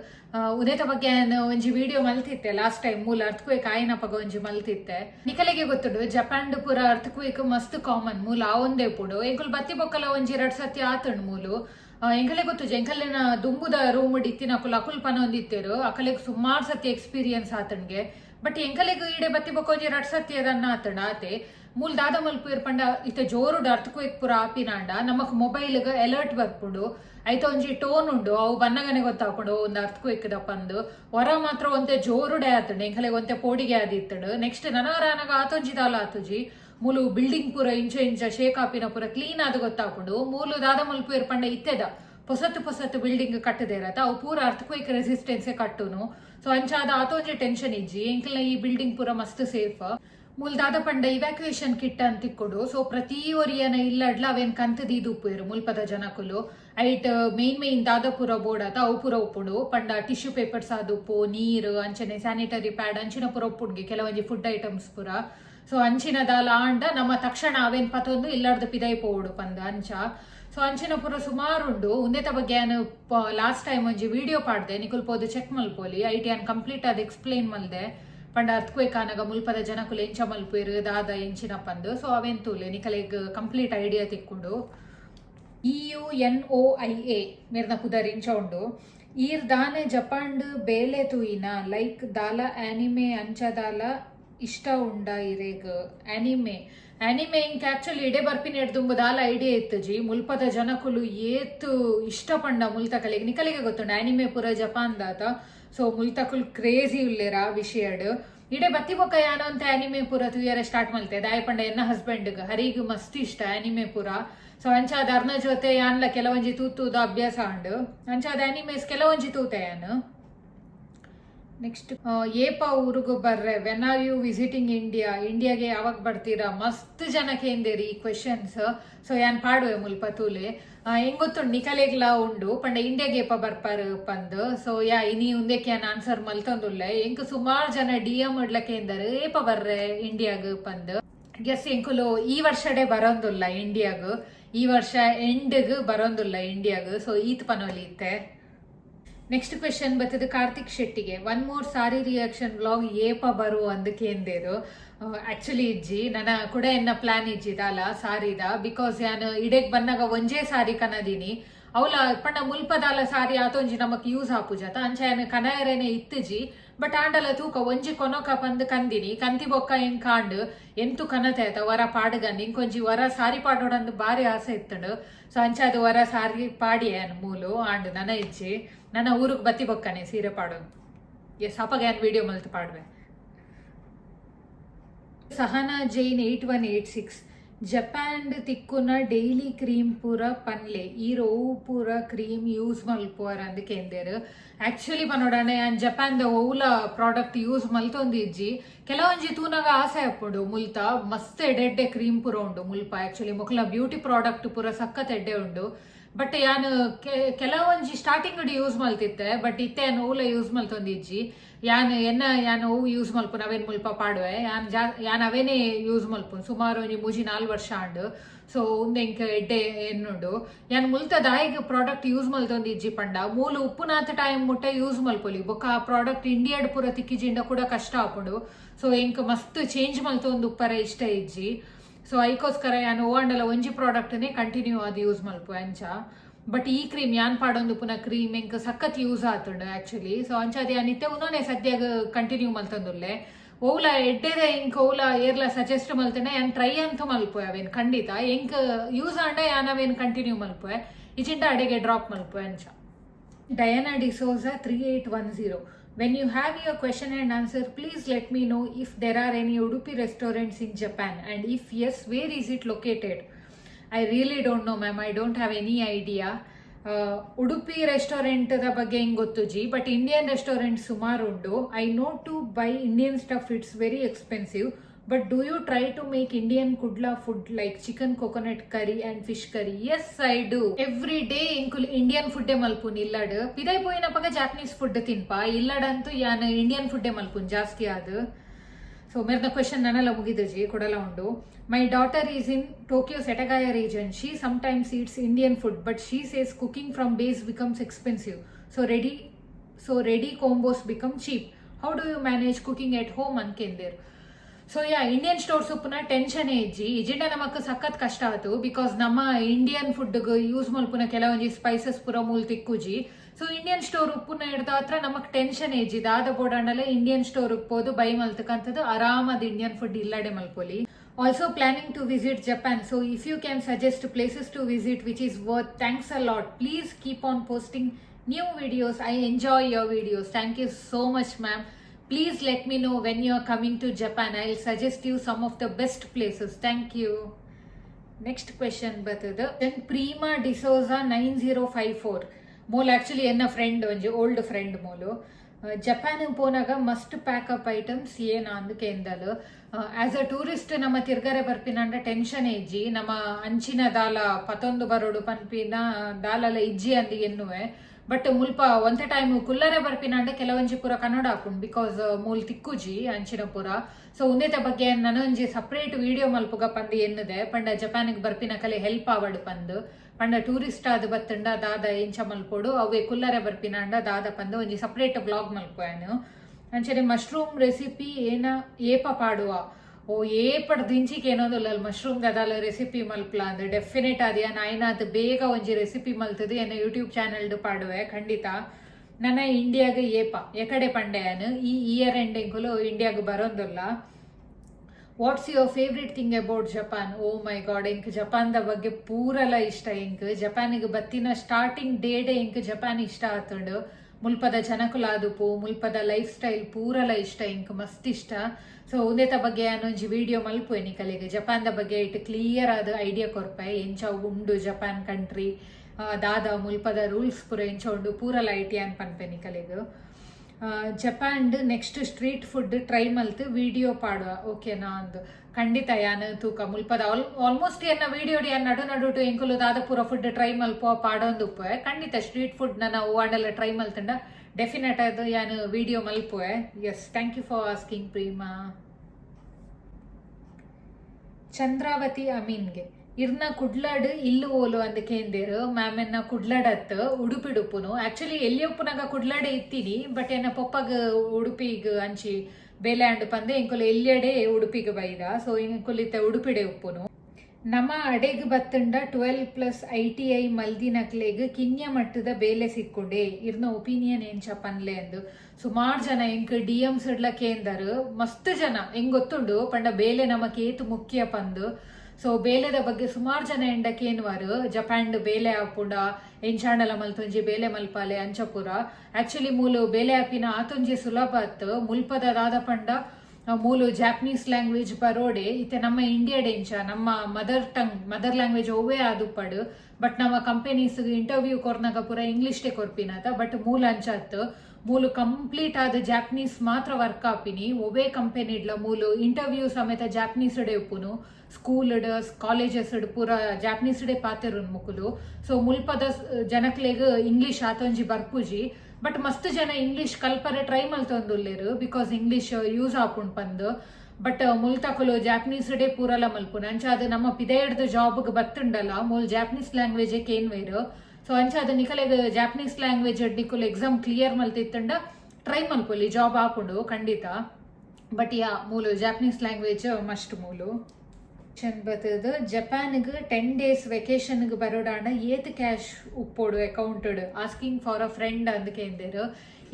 ಉದೇತ ಬಗ್ಗೆ ಒಂಜಿ ವಿಡಿಯೋ ಮಲ್ತಿತ್ತೆ ಲಾಸ್ಟ್ ಟೈಮ್ ಮೂಲ ಅರ್ಥಕ್ವೇಕ್ ಆಯ್ನ ಪಗ ಒಂಜಿ ಮಲ್ತಿತ್ತೆ ನಿಕಲೆಗೆ ಗೊತ್ತುಡು ಜಪಾನ್ಡ್ ಪೂರ ಅರ್ಥ್ಕ್ವಿಕ್ ಮಸ್ತ್ ಕಾಮನ್ ಮೂಲ, ಆ ಒಂದೇ ಪುಡು. ಎಂಕುಲ್ ಬತ್ತಿ ಬೊಕ್ಕಲ ಒಂಜಿ ಎರಡ್ ಸತಿ ಆತುಂಡು ಮೂಲು. ಎಂಕಲೆ ಗೊತ್ತು ಎಂಕಲೆನ ದುಂಬುದ ರೂಮ್ ಇತ್ತಿನ ಅಕುಲ್ ಅಕುಲ್ ಪನ ಒಂದಿತ್ತೇರು. ಅಕಲೆಗ್ ಸುಮಾರು ಸತಿ ಎಕ್ಸ್ಪೀರಿಯನ್ಸ್ ಆತನ್ಗೆ ಬಟ್ ಎಂಕಲೆಗ್ ಈಡೆ ಬತ್ತಿ ಬೊಕ್ಕ ಒಂಜಿ ಎರಡ್ ಸತಿ ಅದನ್ನ ಆತಣ ಆತೆ. ಮೂಲ್ ದಾದ ಮಲ್ಪ ಇರ್ಪಂಡ ಇತ್ತೆ ಜೋರು ಅರ್ಥಕ್ಕೂ ಪುರ ಆಪಿನಾಂಡ. ನಮಕ್ ಮೊಬೈಲ್ಗೆ ಅಲರ್ಟ್ ಬರ್ಪುಡು. ಐತ ಒಂಜಿ ಟೋನ್ ಉಂಡು ಅವು ಬನ್ನಗನೆ ಗೊತ್ತಾಕೊಂಡು ಒಂದು ಅರ್ಥಕ್ಕೂ ಇಕ್ಕದ ಪಂದು ಹೊರ ಮಾತ್ರ ಒಂತೆ ಜೋರುಡೆ ಆತಡು ಎಂಕಲೆ ಒಂತೆ ಪೋಡಿಗೆ ಆದಿತ್ತಡು ನೆಕ್ಸ್ಟ್ ನನಗರಾನಗ ಆತೊಂಜಿ ದಾಲ ಆತುಜಿ. ಮೂಲು ಬಿಲ್ಡಿಂಗ್ ಪೂರ ಇಂಚ ಇಂಚ ಶೇಕ್ ಆಪಿನ ಪುರ ಕ್ಲೀನ್ ಆದ ಗೊತ್ತಾಕೊಂಡು ಮೂಲು ದಾದ ಮಲ್ಪು ಇರ್ಪಂಡ ಇತ್ತೆದ. ಹೊಸತ್ತು ಹೊಸತ್ತು ಬಿಲ್ಡಿಂಗ್ ಕಟ್ಟದೇರತ್ತ ಅವು ಪೂರ ಅರ್ಥಕ್ವೇಕ್ ರೆಸಿಸ್ಟೆನ್ಸೇ ಕಟ್ಟುನು. ಸೊ ಅಂಚಾದ ಆತೊಂಜಿ ಟೆನ್ಷನ್ ಇಜ್ಜಿ. ಎಂಕಲ್ನ ಈ ಬಿಲ್ಡಿಂಗ್ ಪೂರ ಮಸ್ತ್ ಸೇಫ್ ಮೂಲ್ ದಾದ ಪಂಡ ಇವ್ಯಾಕ್ಯುಯೇಷನ್ ಕಿಟ್ ಅಂತ ಸೊ ಪ್ರತಿ ಒರಿಯನ ಇಲ್ಲಡ್ಲ ಅವೇನ್ ಕಂತದಿ ಉಪ್ಪೇರು ಮುಲ್ಪದ ಜನಕುಲು. ಐಟ್ ಮೇನ್ ಮೇನ್ ದಾದಪುರ ಬೋರ್ಡ್ ಆತ ಅವು ಪೂರ ಉಪ್ಪುಡು ಪಂಡ ಟಿಶ್ಯೂ ಪೇಪರ್ಸ್ ಆದುಪ್ಪು ನೀರು, ಅಂಚನೆ ಸ್ಯಾನಿಟರಿ ಪ್ಯಾಡ್ ಅಂಚಿನ ಪುರ ಉಪ್ಪುಡ್ಗೆ ಕೆಲವೊಂಜಿ ಫುಡ್ ಐಟಮ್ಸ್ ಪುರ. ಸೊ ಅಂಚಿನ ದಾಲ ಆಂಡ, ನಮ್ಮ ತಕ್ಷಣ ಅವೇನ್ ಪತೊಂದು ಇಲ್ಲಾರ್ದು ಪಿದೈ ಪೋಡು ಪಂದ ಅಂಚ. ಸೊ ಅಂಚಿನ ಪುರ ಸುಮಾರು ಉಂಡು ಉಂದೆತ ಬಗ್ಗೆ ನಾನು ಲಾಸ್ಟ್ ಟೈಮ್ ಒಂಜಿ ವಿಡಿಯೋ ಪಾಡ್ದೆ. ನಿಕುಲ್ ಪೋದು ಚೆಕ್ ಮಲ್ಪೋಲಿ. ಐ ಟಿ ಕಂಪ್ಲೀಟ್ ಅದು ಎಕ್ಸ್ಪ್ಲೇನ್ ಮಲ್ದೆ. ಪಂಡ ಅತ್ಕ್ವೇಕ್ ಆನಗ ಮುಲ್ಪದ ಜನಕುಲು ಎಂಚ ಮಲ್ಪೇರು ದಾದ ಎಂಚಿನ ಪಂದು. ಸೊ ಅವೆನ್ ತೂಲೆ ನಿಕಲೆಗ್ complete idea ತಿಕ್ಕೊಂಡು. U N O I A ಮೇರ್ನ ಪುದರ್ ಇಂಚ ಉಂಡು. ಈರ್ ದಾನೆ ಜಪಾಂಡ್ ಬೇಲೆ ತೂಯಿನ, ಲೈಕ್ ದಾಲ ಆನಿಮೆ ಅಂಚದಾಲ ಇಷ್ಟ ಉಂಡ ಇರೇಗ್ ಆನಿಮೆ. ಆನಿಮೆ ಇಂಕ್ ಆಕ್ಚುಲಿ ಇಡೇ ಬರ್ಪಿನ ಎಡ್ದುಂಬ ದಾಲ ಐಡಿಯಾ ಇತ್ತು ಜಿ. ಮುಲ್ಪದ ಜನಕುಲು ಏತು ಇಷ್ಟ ಪಂಡ ಮುಲ್ತಕಲೆಗ್ ನಿಕಲಿಗೆ ಗೊತ್ತುಂಡು, ಆನಿಮೆ ಪುರ ಜಪಾನ್ ದಾತ ಸೊ ಮುಲ್ತಕುಲ್ ಕ್ರೇಜಿ ಉಲ್ಲೇರ ವಿಷಯಡ್ ಇಡೆ ಬತ್ತಿ ಬೊಕ್ಕ ಯಾನೋ ಅಂತ ಅನಿಮೆ ಪೂರ ತೂಯರೆ ಸ್ಟಾರ್ಟ್ ಮಲ್ತೆ ದಾಯ ಪಂಡ ಎನ್ನ ಹಸ್ಬೆಂಡ್ ಹರಿಗ್ ಮಸ್ತ್ ಇಷ್ಟ ಅನಿಮೆ ಪೂರ. ಸೊ ಅಂಚಾದ ಅರ್ನ ಜೊತೆ ಯಾನ್ಲ ಕೆಲವೊಂಜಿ ತೂತುದ ಅಭ್ಯಾಸ ಉಂಡು ಅಂಚಾದ ಅನಿಮೇಸ್ ಕೆಲವೊಂಜಿ ತೂತೆ ಯಾನು? ನೆಕ್ಸ್ಟ್ ಏಪ ಊರಿಗೂ ಬರ್ರೆ when are you visiting India ಇಂಡಿಯಾಗೆ ಯಾವಾಗ ಬರ್ತೀರಾ? ಮಸ್ತ್ ಜನಕ್ಕೆ ಕೇಂದೇರಿ ಈ ಕ್ವೆಶನ್ಸ್ ಸೊ ಯಾನ್ ಪಾಡುವೆ ಮುಲ್ಪ ತೂಲೆ ಹೆಂಗ್ ಗೊತ್ತುಂಡು ನಿಕಲೆಗ್ಲ ಉಂಡು. ಪಂಡ ಇಂಡಿಯಾಗೆ ಏಪ ಬರ್ಪಾರ ಪಂದ್. ಸೊ ಯಾ ಇನಿ ಉಂದಕ್ಕೆ ಯಾನ್ ಆನ್ಸರ್ ಮಲ್ತೊಂದುಲ್ಲೆ. ಹೆಂಗ್ ಸುಮಾರು ಜನ ಡಿ ಎಂ ಇಡ್ಲಕ್ಕೆ ಎಂದರು, ಏಪ ಬರ್ರೆ ಇಂಡಿಯಾಗ ಪಂದ್. ಗೆಸ್ ಎಂಕುಲು ಈ ವರ್ಷಡೆ ಬರೋಂದುಲ್ಲ ಇಂಡಿಯಾಗ ಈ ವರ್ಷ ಎಂಡ್ಗ್ ಬರೋಂದುಲ್ಲ ಇಂಡಿಯಾಗ ಸೊ ಈತ್ ಪನೋಲಿ ಇತ್ತೆ. ನೆಕ್ಸ್ಟ್ ಕ್ವೆಶನ್ ಬರ್ತದೆ ಕಾರ್ತಿಕ್ ಶೆಟ್ಟಿಗೆ. ಒನ್ ಮೋರ್ ಸಾರಿ ರಿಯಾಕ್ಷನ್ ವ್ಲಾಗ್ ಏಪ ಬರು ಅಂದಕ್ಕೆ ಎಂದೇರು ಆಕ್ಚುಲಿ ಇಜ್ಜಿ, ನನ್ನ ಕೂಡ ಎನ್ನ ಪ್ಲಾನ್ ಇಜ್ಜಿದಲ್ಲ ಸಾರಿದ. ಬಿಕಾಸ್ ಯಾನ್ ಇಡೆಗ್ ಬಂದಾಗ ಒಂಜೇ ಸಾರಿ ಕನದಿನಿ. ಅವಲ ಪಣ್ಣ ಮುಲ್ಪದಾಲ ಸಾರಿ ಆತೊಂಜಿ ನಮಕ್ ಯೂಸ್ ಆಪುಜಾತ ಅಂಚ ಕನಯರೇನೆ ಇತ್ತುಜಿ. ಬಟ್ ಆಂಡಲ ತೂಕ ಒಂಜಿ ಕೊನೊಕ ಪಂದ್ ಕಂದಿನಿ. ಕಂತಿ ಬೊಕ್ಕ ಹೆಂಗ್ ಕಾಂಡ್, ಎಂತು ಕನತೆ ಆಯ್ತ? ವರ ಪಾಡ್ಗಂದ್ ಇಂಕೊಂಜಿ ವರ ಸಾರಿ ಪಾಡೋಡಂದು ಬಾರಿ ಆಸೆ ಇತ್ತಂಡು. ಸೊ ಅಂಚೆ ಅದು ವರ ಸಾರಿ ಪಾಡಿ ಅನ್ ಮೂಲು, ಆಂಡ್ ನನ್ನ ಇಜ್ಜಿ ನನ್ನ ಊರಿಗೆ ಬತ್ತಿ ಬೊಕ್ಕನೆ ಸೀರೆ ಪಾಡೋದು. ಎಸ್ ಅಪ್ಪಗೆ ಏನು ವಿಡಿಯೋ ಮಲ್ತು ಪಾಡ್ವೆ. Sahana Jain eight one eight six. ಜಪಾನ್ಡ್ ತಿಕ್ಕುನ ಡೈಲಿ ಕ್ರೀಮ್ ಪೂರ ಪನ್ಲೆ, ಈ ರೋವು ಪೂರ ಕ್ರೀಮ್ ಯೂಸ್ ಮಲ್ಪುವರ್ ಅಂದ್ ಆಕ್ಚುಲಿ ಪನೋಡನೆ ಜಪಾನ್ ದ ಓಲ ಪ್ರಾಡಕ್ಟ್ ಯೂಸ್ ಮಲ್ತೊಂದಿಜ್ಜಿ, ಕೆಲವೊಂಜಿ ತೂನಾಗ ಆಸೆ ಅಪ್ಪುಂಡು ಮುಲ್ತ ಮಸ್ತ್ ಎಡೆಡ್ಡೆ ಕ್ರೀಮ್ ಪೂರ ಉಂಡು ಮುಲ್ಪ. ಆಕ್ಚುಲಿ ಮೊಕ್ಲ ಬ್ಯೂಟಿ ಪ್ರಾಡಕ್ಟ್ ಪೂರ ಸಖತ್ ಎಡ್ಡೆ ಉಂಡು. ಬಟ್ ಯಾನು ಕೆಲವೊಂಜಿ ಸ್ಟಾರ್ಟಿಂಗ್ ಯೂಸ್ ಮಲ್ತಿತ್ತೆ ಬಟ್ ಇತ್ತೆ ಯಾನು ಓಲ ಯೂಸ್ ಮಲ್ತೊಂದಿಜ್ಜಿ. ಯಾನ್, ಎನ್ನ ಯಾನ್ ಅವು ಯೂಸ್ ಮಲ್ಪುನ, ಅವೇನ್ ಮುಲ್ಪ ಪಾಡುವೆ. ಯಾನ್ ಜಾ, ಯಾನ್ ಅವೇನೇ ಯೂಸ್ ಮಲ್ಪುನ್. ಸುಮಾರು ಒಂಜಿ ಮೂಜಿ ನಾಲ್ ವರ್ಷ ಆಂಡ್. ಸೊ ಉಂದೆಂಕ್ ಎಡ್ಡೆ ಎನ್ನುಂಡು. ಯಾನ್ ಮುಲ್ತ ದಾಯಿಗ್ ಪ್ರಾಡಕ್ಟ್ ಯೂಸ್ ಮಲ್ತೊಂದಿಜ್ಜಿ ಪಂಡ. ಮೂಲು ಉಪ್ಪುನಾಥ ಟೈಮ್ ಮುಟ್ಟ ಯೂಸ್ ಮಲ್ಪೊಲಿ. ಬೊಕ್ಕ ಆ ಪ್ರಾಡಕ್ಟ್ ಇಂಡಿಯಾಡ್ ಪೂರ ತಿಕ್ಕಿಜಿಂಡ ಕೂಡ ಕಷ್ಟ ಆಪುಂಡು. ಸೊ ಎಂಕ್ ಮಸ್ತ್ ಚೇಂಜ್ ಮಲ್ತೊಂದು ಉಪ್ಪರ ಇಷ್ಟ ಇಜ್ಜಿ. ಸೊ ಐಕೋಸ್ಕರ ಯಾನ್ ಅಂಡಲ್ಲ ಒಂಜಿ ಪ್ರಾಡಕ್ಟ್ನೇ ಕಂಟಿನ್ಯೂ ಅದು ಯೂಸ್ ಮಲ್ಪು ಅಂಚ. ಬಟ್ ಈ ಕ್ರೀಮ್ ಯಾನ್ ಪಾಡೊಂದು ಪುನಃ ಕ್ರೀಮ್ ಎಂಕ್ ಸಖತ್ ಯೂಸ್ ಆತುಂಡು ಆಕ್ಚುಲಿ ಸೊ ಅಂಚ ಅದು ಯಾನ್ ಇತ್ತೆ ಉನ್ನೋನೆ ಸದ್ಯಾಗ ಕಂಟಿನ್ಯೂ ಮಲ್ತೊಂದುಲ್ಲೆ. ಓಲ ಎಡ್ಡೆದ ಇಂಕ್ ಓಲ ಏರ್ಲ ಸಜೆಸ್ಟ್ ಮಲ್ತೇನೆ, ಯಾನ್ ಟ್ರೈ ಅಂತೂ ಮಲ್ಪುವೆ ಅವೇನ್ ಖಂಡಿತ. ಎಂಕ್ ಯೂಸ್ ಆಂಡ ಯಾನ್ ಅವೇನ್ ಕಂಟಿನ್ಯೂ ಮಲ್ಪು ಇಚಿಂಟ ಅಡೆಗೆ ಡ್ರಾಪ್ ಮಲ್ಪು ಅಂಚ. Diana D'Souza three eight one 3810. When you have your question and answer, please let me know if there are any Udupi restaurants in Japan and if yes, where is it located? I really don't know, ma'am. I don't have any idea. Uh, Udupi restaurant ಬಗ್ಗೆ ಹೆಂಗ್ ಗೊತ್ತು ಜಿ ಬಟ್ ಇಂಡಿಯನ್ ರೆಸ್ಟೋರೆಂಟ್ ಸುಮಾರು ಉಂಡು I know to buy Indian stuff it's very expensive But do you try to make Indian Kudla food like chicken coconut curry and fish curry yes I do every day ಇಂಕುಲ್ Indian ಫುಡ್ಡೇ ಮಲ್ಪುನ್, ಇಲ್ಲಡ್. ಪಿದೈ ಪೋಯಿನಪ್ಪಗ ಜಾಪನೀಸ್ ಫುಡ್ ತಿನ್ಪ. ಇಲ್ಲಡಂತೂ ಯಾನ್ ಇಂಡಿಯನ್ ಫುಡ್ಡೇ ಮಲ್ಪುನ್, ಜಾಸ್ತಿ ಆದ. ಸೊ ಮೇರ್ನ ಕ್ವೆಶನ್ ನನ್ನೆಲ್ಲ ಮುಗಿದ ಜಿ ಕೊಡಲ್ಲ ಉಂಡು. My daughter is in Tokyo Setagaya region she sometimes eats Indian food but she says cooking from base becomes expensive so ready so ready combos become cheap how do you manage cooking at home ಅನ್ಕೆಂದೇರ್ so yeah Indian stores ಉಪ್ಪುನ ಟೆನ್ಷನ್ ಇಜ್ಜಿ. ಇಜಿಂಡ ನಮಕ್ ಸಖತ್ ಕಷ್ಟ ಆತು. ಬಿಕಾಸ್ ನಮ್ಮ ಇಂಡಿಯನ್ ಫುಡ್ ಯೂಸ್ ಮಲ್ಪುನ ಕೆಲವೊಂಜಿ ಸ್ಪೈಸಸ್ ಪೂರ ಮೂಲ್ ತಿಕ್ಕುಜಿ ಸೊ ಇಂಡಿಯನ್ ಸ್ಟೋರ್ ಉಪ್ಪುನ ಹಿಡ್ದ ಹತ್ರ ನಮಕ್ ಟೆನ್ಷನ್ ಇಜ್ಜಿ. ದಾದ ಬೋಡಂಡಲೆ ಇಂಡಿಯನ್ ಸ್ಟೋರ್ ಉಪ್ಪೋದು ಬೈ ಮಲ್ತಕ್ಕಂಥದ್ದು ಆರಾಮದ ಇಂಡಿಯನ್ ಫುಡ್ ಇಲ್ಲಡೆ ಮಲ್ಪೊಲಿ. Also planning to visit Japan so if you can suggest places to visit which is worth thanks a lot please keep on posting new videos I enjoy your videos thank you so much ma'am. Please let me know when you are coming to Japan. I'll suggest you some of the best places. Thank you. Next question ಬರ್ತದೆ then Preema D'Souza nine zero five four mole actually ಎನ್ನ ಫ್ರೆಂಡ್ ಒಂಜಿ ಓಲ್ಡ್ ಫ್ರೆಂಡ್ ಮೋಲು ಜಪಾನ್ ಪೋನಾಗ ಮಸ್ಟ್ ಪ್ಯಾಕಪ್ ಐಟಮ್ಸ್ ಏನ ಅಂದಕ್ಕೆ ಎಂದಲು ಆಸ್ ಅ ಟೂರಿಸ್ಟ್ ನಮ್ಮ ತಿರ್ಗರೆ ಅಂದ್ರೆ ಟೆನ್ಷನ್ ಇಜ್ಜಿ ನಮ್ಮ ಅಂಚಿನ ದಾಲ ಪತೊಂದು ಬರೋಡು ಪನ್ಪಿನ ದಾಲಲ ಇಜ್ಜಿ ಅಂದು ಎನ್ನುವೆ ಬಟ್ ಮುಲ್ಪ ಒಂದೇ ಟೈಮ್ ಕುಲ್ಲರೆ ಬರ್ಪಿನಂಡ ಕೆಲವೊಂಜಿ ಪೂರ ಕನ್ನಡ ಹಾಕೊಂಡು ಬಿಕಾಸ್ ಮೂಲ್ ತಿಕ್ಕುಜಿ ಅಂಚಿನ ಪೂರ ಸೊ ಉಂದೇತ ಬಗ್ಗೆ ನನಂಜಿ ಸಪ್ರೇಟ್ ವಿಡಿಯೋ ಮಲ್ಪುಗ ಪಂದು ಎನ್ನದೆ ಪಂಡ ಜಪಾನಿಗೆ ಬರ್ಪಿನ ಕಲೆ ಹೆಲ್ಪ್ ಆವಡ್ ಪಂದು ಪಂಡ ಟೂರಿಸ್ಟ್ ಆದ್ ಬತ್ತಂಡ ದಾದ ಎಂಚ ಮಲ್ಪೋಡು ಅವೇ ಕುಲ್ಲರೆ ಬರ್ಪಿನಂಡ ದಾದ ಪಂದು ಒಂಜಿ ಸಪ್ರೇಟ್ ಬ್ಲಾಗ್ ಮಲ್ಪೋಯನು ಅಂಚನೆ ಮಶ್ರೂಮ್ ರೆಸಿಪಿ ಏನ ಏಪ ಪಾಡುವ ಓ ಏಪಡ್ ದಿಂಚಿಗೆ ಏನೋದಿಲ್ಲ ಮಶ್ರೂಮ್ ಗದಾಲ ರೆಸಿಪಿ ಮಲ್ಪಲ ಅಂದ್ರೆ ಡೆಫಿನೆಟ್ ಅದೇ ನಾಯಿನ ಅದು ಬೇಗ ಒಂಜಿ ರೆಸಿಪಿ ಮಲ್ತದೆ. ಏನ ಯೂಟ್ಯೂಬ್ ಚಾನೆಲ್ಡು ಪಾಡುವೆ, ಖಂಡಿತ. ನನ್ನ ಇಂಡಿಯಾಗ ಏಪ. ಎಕಡೆ ಪಂಡೆಯನು? ಈ ಇಯರ್ ಎಂಡಿಂಗ್ಲು ಇಂಡಿಯಾಗ ಬರೋದಿಲ್ಲ. What's your favourite thing about Japan oh my god ink ಜಪಾನ್ದ ಬಗ್ಗೆ ಪೂರಲ ಇಷ್ಟ ಇಂಕ್ ಜಪಾನಿಗೆ ಬತ್ತಿನ ಸ್ಟಾರ್ಟಿಂಗ್ ಡೇಡೆ ಇಂಕ್ ಜಪಾನ್ ಇಷ್ಟ ಆತುಂಡು. ಮುಲ್ಪದ ಜನಕುಲಾದುಪು, ಮುಲ್ಪದ ಲೈಫ್ ಸ್ಟೈಲ್ ಪೂರಲ ಇಷ್ಟ ಇಂಕ್ ಮಸ್ತ್ ಇಷ್ಟ. ಸೊ ಉಂದೇತ ಬಗ್ಗೆ ಅನ್ನೊಂಜಿ ವಿಡಿಯೋ ಮಲ್ಪುವೆ ಜಪಾನ್ ಜಪಾನ್ದ ಬಗ್ಗೆ ಇಟ್ ಕ್ಲಿಯರ್ ಆದ ಐಡಿಯಾ ಕೊರ್ಪೆ. ಎಂಚ ಉಂಡು ಜಪಾನ್ ಕಂಟ್ರಿ ದಾದ ಮುಲ್ಪದ ರೂಲ್ಸ್ ಪೂರ ಎಂಚ ಉಂಡು ಪೂರ ಲೈಟಿ ಅನ್ ಪನ್ಪೆ ಜಪಾನ್ಡ್ ನೆಕ್ಸ್ಟ್ ಸ್ಟ್ರೀಟ್ ಫುಡ್ ಟ್ರೈ ಮಲ್ತು ವಿಡಿಯೋ ಪಾಡುವ. ಓಕೆನಾ ಅಂದು. ಖಂಡಿತ ಯಾನ್ ತೂಕ ಮುಲ್ಪದ ಆಲ್ ಆಲ್ಮೋಸ್ಟ್ ಏನ ವಿಡಿಯೋ ಯಾನ್ ನಡು ನಡುಟು ಎಂಕುಲು ದಾದ ಪೂರ ಫುಡ್ ಟ್ರೈ ಮಲ್ಪುವ ಪಾಡೊಂದು ಖಂಡಿತ ಸ್ಟ್ರೀಟ್ ಫುಡ್ ನಾವು ಅಂಡೆಲ್ಲ ಟ್ರೈ ಮಲ್ತಂಡ. ಡೆಫಿನೆಟ್ ಅದು ಯಾನ್ ವಿಡಿಯೋ ಮಲ್ಪುವೆ. Yes thank you for asking Preema Chandravati ಅಮೀನ್ಗೆ, ಇರ್ನ ಕುಡ್ಲಡ್ ಇಲ್ಲು ಓಲು ಅಂದ ಕೇಂದೇರು ಮ್ಯಾಮೆನ್ನ ಕುಡ್ಲಾಡತ್ ಉಡುಪಿಡುಪುನು ಆಕ್ಚುಲಿ ಎಲ್ಲಿ ಉಪ್ಪುನಾಗ ಕುಡ್ಲಾಡೆ ಇತ್ತೀನಿ ಬಟ್ ಎನ್ನ ಪೊಪ್ಪಗ ಉಡುಪಿಗ್ ಅಂಚಿ ಬೇಲೆ ಅಂಡು ಪಂದೆ, ಇಂಕೊಲು ಎಲ್ಲಿಯಡೆ ಉಡುಪಿಗೆ ಬೈದ. ಸೊ ಇಂಕೊಲಿತ್ತ ಉಡುಪಿಡೆ ಉಪ್ಪುನು. ನಮ್ಮ ಅಡೆಗ್ ಬತ್ತಂಡ twelve plus I T I ಮಲ್ದಿನಕ್ಲೆಗ್ ಕಿನ್ಯ ಮಟ್ಟದ ಬೇಲೆ ಸಿಕ್ಕೊಂಡೆ. ಇರ್ನ ಒಪಿನಿಯನ್ ಎಂಚ ಪನ್ಲೆ ಎಂದು ಸುಮಾರು ಜನ ಎಂಕ್ ಡಿ ಎಂ ಸಿಡ್ಲ ಕೇಂದರ್. ಮಸ್ತ್ ಜನ. ಹೆಂಗ್ ಗೊತ್ತುಂಡು? ಪಂಡ ಬೇಲೆ ನಮಕ್ ಏತು ಮುಖ್ಯ ಪಂದು. ಸೊ, ಬೇಲೆದ ಬಗ್ಗೆ ಸುಮಾರು ಜನ ಎಂಡ ಕೇನ್ವಾರು. ಜಪಾನ್ಡ್ ಬೇಲೆ ಆಪುಂಡ ಎಂಚಾಂಡಲ ಮಲ್ತೊಂಜಿ ಬೇಲೆ ಮಲ್ಪಾಲೆ ಅಂಚಪುರ. ಆಕ್ಚುಲಿ ಮೂಲು ಬೇಲೆ ಆಪಿನ ಆತೊಂಜಿ ಸುಲಭ ಆತ್ ಮುಲ್ಪದ ದಾದ ಪಂಡ ಮೂಲು ಜಾಪನೀಸ್ ಲ್ಯಾಂಗ್ವೇಜ್ ಬರೋಡೆ ಇತ್ತೆ ನಮ್ಮ ಇಂಡಿಯಾ ಡೆಂಚ ನಮ್ಮ ಮದರ್ ಟಂಗ್ ಮದರ್ ಲ್ಯಾಂಗ್ವೇಜ್ ಒವ್ವೇ ಪಡು ಬಟ್ ನಮ್ಮ ಕಂಪೆನೀಸ್ ಇಂಟರ್ವ್ಯೂ ಕೊರ್ನಾಗ ಪೂರ ಇಂಗ್ಲಿಷ್ಟೇ ಕೊರ್ಪಿನತ ಬಟ್ ಮೂಲ ಅಂಚತ್, ಮೂಲು ಕಂಪ್ಲೀಟ್ ಆದ ಜಾಪನೀಸ್ ಮಾತ್ರ ವರ್ಕ್ ಆಪಿನಿ. ಒವೇ ಕಂಪೆನಿಡ್ಲ ಮೂಲು ಇಂಟರ್ವ್ಯೂ ಸಮೇತ ಜಾಪನೀಸ್ ಡೇ ಉಪ್ಪುನು. ಸ್ಕೂಲ್ ಕಾಲೇಜಸ್ ಪೂರ ಜಾಪನೀಸ್ ಡೇ ಪಾತೆರು ಮುಕುಲು. ಸೊ ಮುಲ್ಪದ ಜನಕ್ಲೆಗ್ ಇಂಗ್ಲೀಷ್ ಆತೊಂಜಿ ಬರ್ಪುಜಿ. ಬಟ್ ಮಸ್ತ್ ಜನ ಇಂಗ್ಲೀಷ್ ಕಲ್ಪರೆ ಟ್ರೈ ಮಲ್ತೊಂದುಲ್ಲೆರು ಬಿಕಾಸ್ ಇಂಗ್ಲೀಷ್ ಯೂಸ್ ಆಪುಂಡ್ ಪಂದು. ಬಟ್ ಮುಲ್ತಕುಲು ಜಾಪನೀಸ್ ಡೇ ಪೂರಲ ಮಲ್ಪುನ. ಅಂಚ ಅದು ನಮ್ಮ ಪಿದೆಯಡ್ದು ಜಾಬ್ಗೆ ಬತ್ತುಂಡಲ್ಲ ಮೂಲ್ ಜಾಪನೀಸ್ ಲ್ಯಾಂಗ್ವೇಜ್ ಕೇನ್ವೇರು ಸೊ ಅಂಚ ಅದು ನಿಕಲೆಗ್ ಜಾಪನೀಸ್ ಲ್ಯಾಂಗ್ವೇಜ್ ನಿಕುಲು ಎಕ್ಸಾಮ್ ಕ್ಲಿಯರ್ ಮಲ್ತಿತ್ತಂಡ ಟ್ರೈ ಮಲ್ಪೊಲಿ ಜಾಬ್ ಆಪುಂಡು, ಖಂಡಿತ. ಬಟ್ ಯಾ, ಮೂಲು ಜಾಪನೀಸ್ ಲ್ಯಾಂಗ್ವೇಜ್ ಮಸ್ಟ್ ಮೂಲು. ಜಪಾನ್ಗೆ ಟೆನ್ ಡೇಸ್ ವೆಕೇಶನ್ಗೆ ಬರೋಡಾಂಡ ಏತ್ ಕ್ಯಾಶ್ ಉಪ್ಪೋಡು ಅಕೌಂಟಡ್ ಆಸ್ಕಿಂಗ್ ಫಾರ್ ಅ ಫ್ರೆಂಡ್ ಅಂದಕ್ಕೆ ಎಂದೇರು